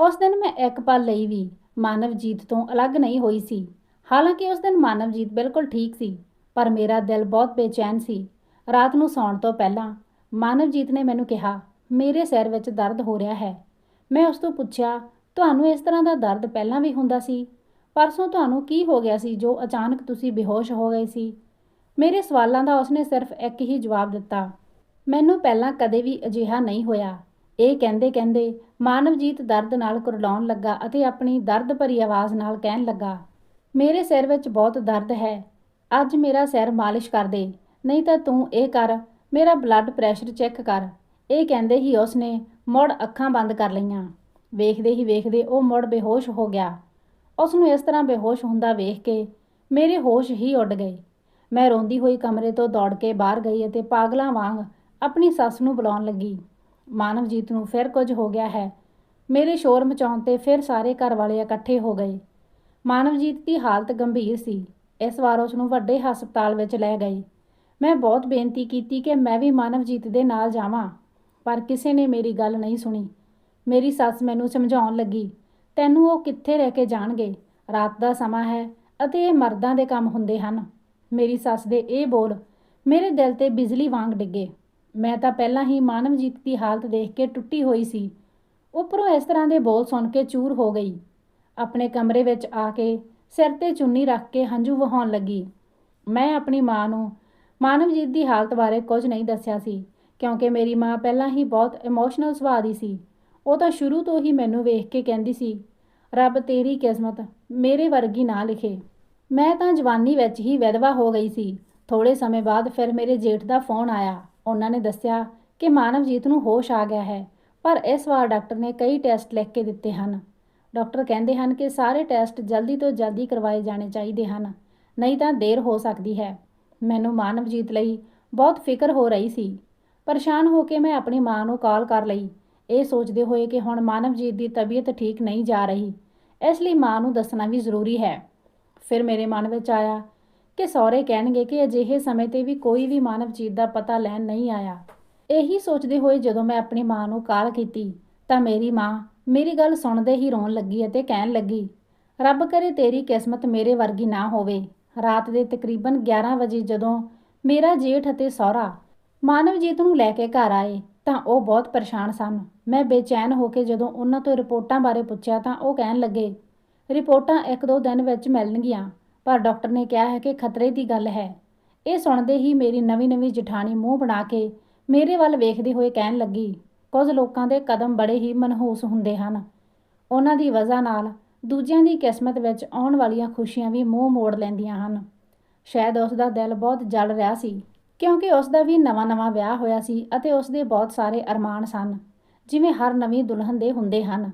[SPEAKER 1] ਉਸ ਦਿਨ ਮੈਂ ਇੱਕ ਪਲ ਲਈ ਵੀ ਮਾਨਵਜੀਤ ਤੋਂ ਅਲੱਗ ਨਹੀਂ ਹੋਈ ਸੀ। ਹਾਲਾਂਕਿ ਉਸ ਦਿਨ ਮਾਨਵਜੀਤ ਬਿਲਕੁਲ ਠੀਕ ਸੀ। ਪਰ ਮੇਰਾ ਦਿਲ ਬਹੁਤ ਬੇਚੈਨ ਸੀ। ਰਾਤ ਨੂੰ ਸੌਣ ਤੋਂ ਪਹਿਲਾਂ ਮਾਨਵਜੀਤ ਨੇ ਮੈਨੂੰ ਕਿਹਾ, ਮੇਰੇ ਸਿਰ ਵਿੱਚ ਦਰਦ ਹੋ ਰਿਹਾ ਹੈ। ਮੈਂ ਉਸ ਤੋਂ ਪੁੱਛਿਆ, ਤੁਹਾਨੂੰ ਇਸ ਤਰ੍ਹਾਂ ਦਾ ਦਰਦ ਪਹਿਲਾਂ ਵੀ ਹੁੰਦਾ ਸੀ? ਪਰਸੋਂ ਤੁਹਾਨੂੰ ਕੀ ਹੋ ਗਿਆ ਸੀ ਜੋ ਅਚਾਨਕ ਤੁਸੀਂ ਬੇਹੋਸ਼ ਹੋ ਗਏ ਸੀ? ਮੇਰੇ ਸਵਾਲਾਂ ਦਾ ਉਸਨੇ ਸਿਰਫ ਇੱਕ ਹੀ ਜਵਾਬ ਦਿੱਤਾ। ਮੈਨੂੰ ਪਹਿਲਾਂ ਕਦੇ ਵੀ ਅਜਿਹਾ ਨਹੀਂ ਹੋਇਆ। ਇਹ ਕਹਿੰਦੇ ਕਹਿੰਦੇ ਮਾਨਵਜੀਤ ਦਰਦ ਨਾਲ ਕੁਰਲਾਉਣ ਲੱਗਾ ਅਤੇ ਆਪਣੀ ਦਰਦ ਭਰੀ ਆਵਾਜ਼ ਨਾਲ ਕਹਿਣ ਲੱਗਾ, ਮੇਰੇ ਸਿਰ ਵਿੱਚ ਬਹੁਤ ਦਰਦ ਹੈ। ਅੱਜ ਮੇਰਾ ਸਿਰ ਮਾਲਿਸ਼ ਕਰ ਦੇ। ਨਹੀਂ ਤਾਂ ਤੂੰ ਇਹ ਕਰ, ਮੇਰਾ ਬਲੱਡ ਪ੍ਰੈਸ਼ਰ ਚੈੱਕ ਕਰ। ਇਹ ਕਹਿੰਦੇ ਹੀ ਉਸਨੇ ਮੁੜ ਅੱਖਾਂ ਬੰਦ ਕਰ ਲਈਆਂ। ਵੇਖਦੇ ਹੀ ਵੇਖਦੇ ਉਹ ਮੁੜ ਬੇਹੋਸ਼ ਹੋ ਗਿਆ। ਉਸ ਨੂੰ ਇਸ ਤਰ੍ਹਾਂ ਬੇਹੋਸ਼ ਹੁੰਦਾ ਵੇਖ ਕੇ ਮੇਰੇ ਹੋਸ਼ ਹੀ ਉੱਡ ਗਏ। ਮੈਂ ਰੋਂਦੀ ਹੋਈ ਕਮਰੇ ਤੋਂ ਦੌੜ ਕੇ ਬਾਹਰ ਗਈ ਅਤੇ ਪਾਗਲਾਂ ਵਾਂਗ ਆਪਣੀ ਸੱਸ ਨੂੰ ਬੁਲਾਉਣ ਲੱਗੀ। ਮਾਨਵਜੀਤ ਨੂੰ ਫਿਰ ਕੁਝ ਹੋ ਗਿਆ ਹੈ। ਮੇਰੇ ਸ਼ੋਰ ਮਚਾਉਣ ਤੇ ਫਿਰ ਸਾਰੇ ਘਰ ਵਾਲੇ ਇਕੱਠੇ ਹੋ ਗਏ। ਮਾਨਵਜੀਤ ਦੀ ਹਾਲਤ ਗੰਭੀਰ ਸੀ। ਇਸ ਵਾਰ ਉਸ ਨੂੰ ਵੱਡੇ ਹਸਪਤਾਲ ਵਿੱਚ ਲੈ ਗਏ ਮੈਂ ਬਹੁਤ ਬੇਨਤੀ ਕੀਤੀ ਕਿ ਮੈਂ ਵੀ ਮਾਨਵਜੀਤ ਦੇ ਨਾਲ ਜਾਵਾਂ, ਪਰ ਕਿਸੇ ਨੇ ਮੇਰੀ ਗੱਲ ਨਹੀਂ ਸੁਣੀ। ਮੇਰੀ ਸੱਸ ਮੈਨੂੰ ਸਮਝਾਉਣ ਲੱਗੀ, ਤੈਨੂੰ ਉਹ ਕਿੱਥੇ ਰਹਿ ਕੇ ਜਾਣਗੇ? ਰਾਤ ਦਾ ਸਮਾਂ ਹੈ ਅਤੇ ਇਹ ਮਰਦਾਂ ਦੇ ਕੰਮ ਹੁੰਦੇ ਹਨ। ਮੇਰੀ ਸੱਸ ਦੇ ਇਹ ਬੋਲ ਮੇਰੇ ਦਿਲ ਤੇ ਬਿਜਲੀ ਵਾਂਗ ਡਿੱਗੇ। ਮੈਂ ਤਾਂ ਪਹਿਲਾਂ ਹੀ ਮਾਨਵਜੀਤ ਦੀ ਹਾਲਤ ਦੇਖ ਕੇ ਟੁੱਟੀ ਹੋਈ ਸੀ। ਉੱਪਰੋਂ ਇਸ ਤਰ੍ਹਾਂ ਦੇ ਬੋਲ ਸੁਣ ਕੇ ਚੂਰ ਹੋ ਗਈ। ਆਪਣੇ ਕਮਰੇ ਵਿੱਚ ਆ ਕੇ ਸਿਰ ਤੇ ਚੁੰਨੀ ਰੱਖ ਕੇ ਹੰਝੂ ਵਹਾਉਣ ਲੱਗੀ। ਮੈਂ ਆਪਣੀ ਮਾਂ ਨੂੰ ਮਾਨਵਜੀਤ ਦੀ ਹਾਲਤ ਬਾਰੇ ਕੁਝ ਨਹੀਂ ਦੱਸਿਆ ਸੀ, ਕਿਉਂਕਿ ਮੇਰੀ ਮਾਂ ਪਹਿਲਾਂ ਹੀ ਬਹੁਤ ਇਮੋਸ਼ਨਲ ਸੁਭਾਅ ਦੀ ਸੀ। ਉਹ ਤਾਂ ਸ਼ੁਰੂ ਤੋਂ ਹੀ ਮੈਨੂੰ ਵੇਖ ਕੇ ਕਹਿੰਦੀ ਸੀ, ਰੱਬ ਤੇਰੀ ਕਿਸਮਤ ਮੇਰੇ ਵਰਗੀ ਨਾ ਲਿਖੇ। ਮੈਂ ਤਾਂ ਜਵਾਨੀ ਵਿੱਚ ਹੀ ਵਿਧਵਾ ਹੋ ਗਈ ਸੀ। ਥੋੜੇ ਸਮੇਂ ਬਾਅਦ ਫਿਰ ਮੇਰੇ ਜੇਠ ਦਾ ਫੋਨ ਆਇਆ। ਉਹਨਾਂ ਨੇ ਦੱਸਿਆ ਕਿ ਮਾਨਵਜੀਤ ਨੂੰ ਹੋਸ਼ ਆ ਗਿਆ ਹੈ, ਪਰ ਇਸ ਵਾਰ ਡਾਕਟਰ ਨੇ ਕਈ ਟੈਸਟ ਲਿਖ ਕੇ ਦਿੱਤੇ ਹਨ। ਡਾਕਟਰ ਕਹਿੰਦੇ ਹਨ ਕਿ ਸਾਰੇ ਟੈਸਟ ਜਲਦੀ ਤੋਂ ਜਲਦੀ ਕਰਵਾਏ ਜਾਣੇ ਚਾਹੀਦੇ ਹਨ, ਨਹੀਂ ਤਾਂ ਦੇਰ ਹੋ ਸਕਦੀ ਹੈ। ਮੈਨੂੰ ਮਾਨਵਜੀਤ ਲਈ ਬਹੁਤ ਫਿਕਰ ਹੋ ਰਹੀ ਸੀ। ਪਰੇਸ਼ਾਨ ਹੋ ਕੇ ਮੈਂ ਆਪਣੀ ਮਾਂ ਨੂੰ ਕਾਲ ਕਰ ਲਈ। ਇਹ ਸੋਚਦੇ ਹੋਏ ਕਿ ਹੁਣ ਮਾਨਵਜੀਤ ਦੀ ਤਬੀਅਤ ਠੀਕ ਨਹੀਂ ਜਾ ਰਹੀ, ਇਸ ਲਈ ਮਾਂ ਨੂੰ ਦੱਸਣਾ ਵੀ ਜ਼ਰੂਰੀ ਹੈ। ਫਿਰ ਮੇਰੇ ਮਨ ਵਿੱਚ ਆਇਆ ਕਿ ਸਹੁਰੇ ਕਹਿਣਗੇ ਕਿ ਅਜਿਹੇ ਸਮੇਂ ਤੇ ਵੀ ਕੋਈ ਵੀ ਮਾਨਵਜੀਤ ਦਾ ਪਤਾ ਲੈਣ ਨਹੀਂ ਆਇਆ। ਇਹੀ ਸੋਚਦੇ ਹੋਏ ਜਦੋਂ ਮੈਂ ਆਪਣੀ ਮਾਂ ਨੂੰ ਕਾਲ ਕੀਤੀ ਤਾਂ ਮੇਰੀ ਮਾਂ ਮੇਰੀ ਗੱਲ ਸੁਣਦੇ ਹੀ ਰੋਣ ਲੱਗੀ ਅਤੇ ਕਹਿਣ ਲੱਗੀ, ਰੱਬ ਕਰੇ ਤੇਰੀ ਕਿਸਮਤ ਮੇਰੇ ਵਰਗੀ ਨਾ ਹੋਵੇ। ਰਾਤ ਦੇ ਤਕਰੀਬਨ 11 ਵਜੇ ਜਦੋਂ ਮੇਰਾ ਜੇਠ ਅਤੇ ਸਹੁਰਾ ਮਾਨਵਜੀਤ ਨੂੰ ਲੈ ਕੇ ਘਰ ਆਏ, ਤਾਂ ਉਹ ਬਹੁਤ ਪਰੇਸ਼ਾਨ ਸਨ। ਮੈਂ ਬੇਚੈਨ ਹੋ ਕੇ ਜਦੋਂ ਉਹਨਾਂ ਤੋਂ ਰਿਪੋਰਟਾਂ ਬਾਰੇ ਪੁੱਛਿਆ, ਤਾਂ ਉਹ ਕਹਿਣ ਲੱਗੇ, ਰਿਪੋਰਟਾਂ ਇੱਕ ਦੋ ਦਿਨ ਵਿੱਚ ਮਿਲਣਗੀਆਂ, ਪਰ ਡਾਕਟਰ ਨੇ ਕਿਹਾ ਹੈ ਕਿ ਖਤਰੇ ਦੀ ਗੱਲ ਹੈ। ਇਹ ਸੁਣਦੇ ਹੀ ਮੇਰੀ ਨਵੀਂ-ਨਵੀਂ ਜਠਾਣੀ ਮੂੰਹ ਬਣਾ ਕੇ ਮੇਰੇ ਵੱਲ ਵੇਖਦੇ ਹੋਏ ਕਹਿਣ ਲੱਗੀ ਕੁਝ ਲੋਕਾਂ ਦੇ ਕਦਮ ਬੜੇ ਹੀ ਮਨਹੂਸ ਹੁੰਦੇ ਹਨ। ਉਹਨਾਂ ਦੀ ਵਜ੍ਹਾ ਨਾਲ ਦੂਜਿਆਂ ਦੀ ਕਿਸਮਤ ਵਿੱਚ ਆਉਣ ਵਾਲੀਆਂ ਖੁਸ਼ੀਆਂ ਵੀ ਮੂੰਹ ਮੋੜ ਲੈਂਦੀਆਂ ਹਨ। ਸ਼ਾਇਦ ਉਸ ਦਾ ਦਿਲ ਬਹੁਤ ਜਲ ਰਿਹਾ ਸੀ, ਕਿਉਂਕਿ ਉਸ ਦਾ ਵੀ ਨਵਾਂ-ਨਵਾਂ ਵਿਆਹ ਹੋਇਆ ਸੀ ਅਤੇ ਉਸ ਦੇ ਬਹੁਤ ਸਾਰੇ ਅਰਮਾਨ ਸਨ, ਜਿਵੇਂ ਹਰ ਨਵੀਂ ਦੁਲਹਨ ਦੇ ਹੁੰਦੇ ਹਨ।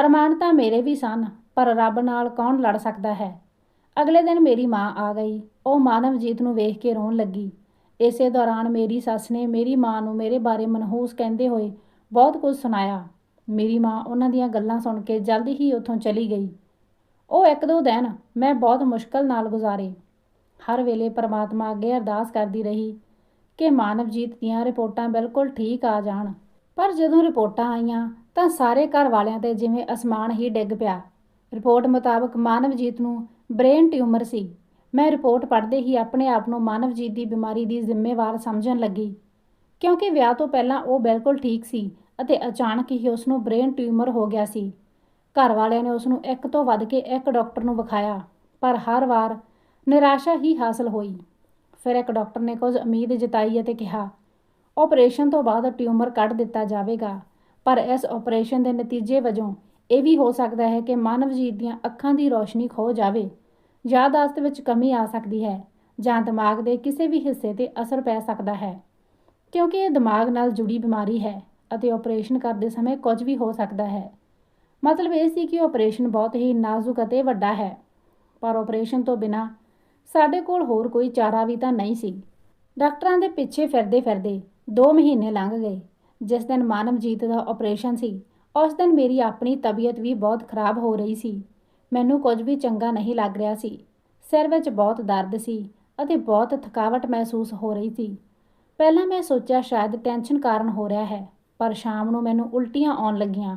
[SPEAKER 1] ਅਰਮਾਨ ਤਾਂ ਮੇਰੇ ਵੀ ਸਨ, ਪਰ ਰੱਬ ਨਾਲ ਕੌਣ ਲੜ ਸਕਦਾ ਹੈ? ਅਗਲੇ ਦਿਨ ਮੇਰੀ ਮਾਂ ਆ ਗਈ। ਉਹ ਮਾਨਵਜੀਤ ਨੂੰ ਵੇਖ ਕੇ ਰੋਣ ਲੱਗੀ। ਇਸੇ ਦੌਰਾਨ ਮੇਰੀ ਸੱਸ ਨੇ ਮੇਰੀ ਮਾਂ ਨੂੰ ਮੇਰੇ ਬਾਰੇ ਮਨਹੂਸ ਕਹਿੰਦੇ ਹੋਏ ਬਹੁਤ ਕੁਝ ਸੁਣਾਇਆ। ਮੇਰੀ ਮਾਂ ਉਹਨਾਂ ਦੀਆਂ ਗੱਲਾਂ ਸੁਣ ਕੇ ਜਲਦੀ ਹੀ ਉੱਥੋਂ ਚਲੀ ਗਈ। ਉਹ ਇੱਕ ਦੋ ਦਿਨ ਮੈਂ ਬਹੁਤ ਮੁਸ਼ਕਲ ਨਾਲ ਗੁਜ਼ਾਰੇ। ਹਰ ਵੇਲੇ ਪਰਮਾਤਮਾ ਅੱਗੇ ਅਰਦਾਸ ਕਰਦੀ ਰਹੀ ਕਿ ਮਾਨਵਜੀਤ ਦੀਆਂ ਰਿਪੋਰਟਾਂ ਬਿਲਕੁਲ ਠੀਕ ਆ ਜਾਣ। ਪਰ ਜਦੋਂ ਰਿਪੋਰਟਾਂ ਆਈਆਂ ਤਾਂ ਸਾਰੇ ਘਰ ਵਾਲਿਆਂ ਤੇ ਜਿਵੇਂ ਅਸਮਾਨ ਹੀ ਡਿੱਗ ਪਿਆ। ਰਿਪੋਰਟ ਮੁਤਾਬਕ ਮਾਨਵਜੀਤ ਨੂੰ ਬ੍ਰੇਨ ਟਿਊਮਰ ਸੀ। ਮੈਂ ਰਿਪੋਰਟ ਪੜ੍ਹਦੇ ਹੀ ਆਪਣੇ ਆਪ ਨੂੰ ਮਾਨਵਜੀਤ ਦੀ ਬਿਮਾਰੀ ਦੀ ਜ਼ਿੰਮੇਵਾਰ ਸਮਝਣ ਲੱਗੀ। ਕਿਉਂਕਿ ਵਿਆਹ ਤੋਂ ਪਹਿਲਾਂ ਉਹ ਬਿਲਕੁਲ ਠੀਕ ਸੀ ਅਤੇ ਅਚਾਨਕ ਹੀ ਉਸ ਨੂੰ ਬ੍ਰੇਨ ਟਿਊਮਰ ਹੋ ਗਿਆ ਸੀ। ਘਰ ਵਾਲਿਆਂ ਨੇ ਉਸ ਨੂੰ ਇੱਕ ਤੋਂ ਵੱਧ ਕੇ ਇੱਕ ਡਾਕਟਰ ਨੂੰ ਵਿਖਾਇਆ, ਪਰ ਹਰ ਵਾਰ ਨਿਰਾਸ਼ਾ ਹੀ ਹਾਸਲ ਹੋਈ। ਫਿਰ ਇੱਕ ਡਾਕਟਰ ਨੇ ਕੁਝ ਉਮੀਦ ਜਤਾਈ ਅਤੇ ਕਿਹਾ ਆਪਰੇਸ਼ਨ ਤੋਂ ਬਾਅਦ ਟਿਊਮਰ ਕੱਢ ਦਿੱਤਾ ਜਾਵੇਗਾ, ਪਰ ਇਸ ਆਪਰੇਸ਼ਨ ਦੇ ਨਤੀਜੇ ਵਜੋਂ ਇਹ ਵੀ ਹੋ ਸਕਦਾ ਹੈ ਕਿ ਮਾਨਵਜੀਤ ਦੀਆਂ ਅੱਖਾਂ ਦੀ ਰੋਸ਼ਨੀ ਖੋ ਜਾਵੇ ਯਾਦਾਸ਼ਤ ਵਿੱਚ ਕਮੀ ਆ ਸਕਦੀ ਹੈ ਜਾਂ ਦਿਮਾਗ ਦੇ ਕਿਸੇ ਵੀ ਹਿੱਸੇ ਤੇ ਅਸਰ ਪੈ ਸਕਦਾ ਹੈ। ਕਿਉਂਕਿ ਇਹ ਦਿਮਾਗ ਨਾਲ ਜੁੜੀ ਬਿਮਾਰੀ ਹੈ ਅਤੇ ਆਪਰੇਸ਼ਨ ਕਰਦੇ ਸਮੇਂ ਕੁਝ ਵੀ ਹੋ ਸਕਦਾ ਹੈ। ਮਤਲਬ ਇਹ ਸੀ ਕਿ ਆਪਰੇਸ਼ਨ ਬਹੁਤ ਹੀ ਨਾਜ਼ੁਕ ਅਤੇ ਵੱਡਾ ਹੈ। ਪਰ ਆਪਰੇਸ਼ਨ ਤੋਂ ਬਿਨਾ ਸਾਡੇ ਕੋਲ ਹੋਰ ਕੋਈ ਚਾਰਾ ਵੀ ਤਾਂ ਨਹੀਂ ਸੀ। ਡਾਕਟਰਾਂ ਦੇ ਪਿੱਛੇ ਫਿਰਦੇ ਫਿਰਦੇ 2 ਮਹੀਨੇ ਲੰਘ ਗਏ। ਜਿਸ ਦਿਨ ਮਾਨਵਜੀਤ ਦਾ ਆਪਰੇਸ਼ਨ ਸੀ, ਉਸ ਦਿਨ ਮੇਰੀ ਆਪਣੀ ਤਬੀਅਤ ਵੀ ਬਹੁਤ ਖਰਾਬ ਹੋ ਰਹੀ ਸੀ। ਮੈਨੂੰ ਕੁਝ ਵੀ ਚੰਗਾ ਨਹੀਂ ਲੱਗ ਰਿਹਾ ਸੀ। ਸਿਰ ਵਿੱਚ ਬਹੁਤ ਦਰਦ ਸੀ ਅਤੇ ਬਹੁਤ ਥਕਾਵਟ ਮਹਿਸੂਸ ਹੋ ਰਹੀ ਸੀ। ਪਹਿਲਾਂ ਮੈਂ ਸੋਚਿਆ ਸ਼ਾਇਦ ਟੈਨਸ਼ਨ ਕਾਰਨ ਹੋ ਰਿਹਾ ਹੈ, ਪਰ ਸ਼ਾਮ ਨੂੰ ਮੈਨੂੰ ਉਲਟੀਆਂ ਆਉਣ ਲੱਗੀਆਂ।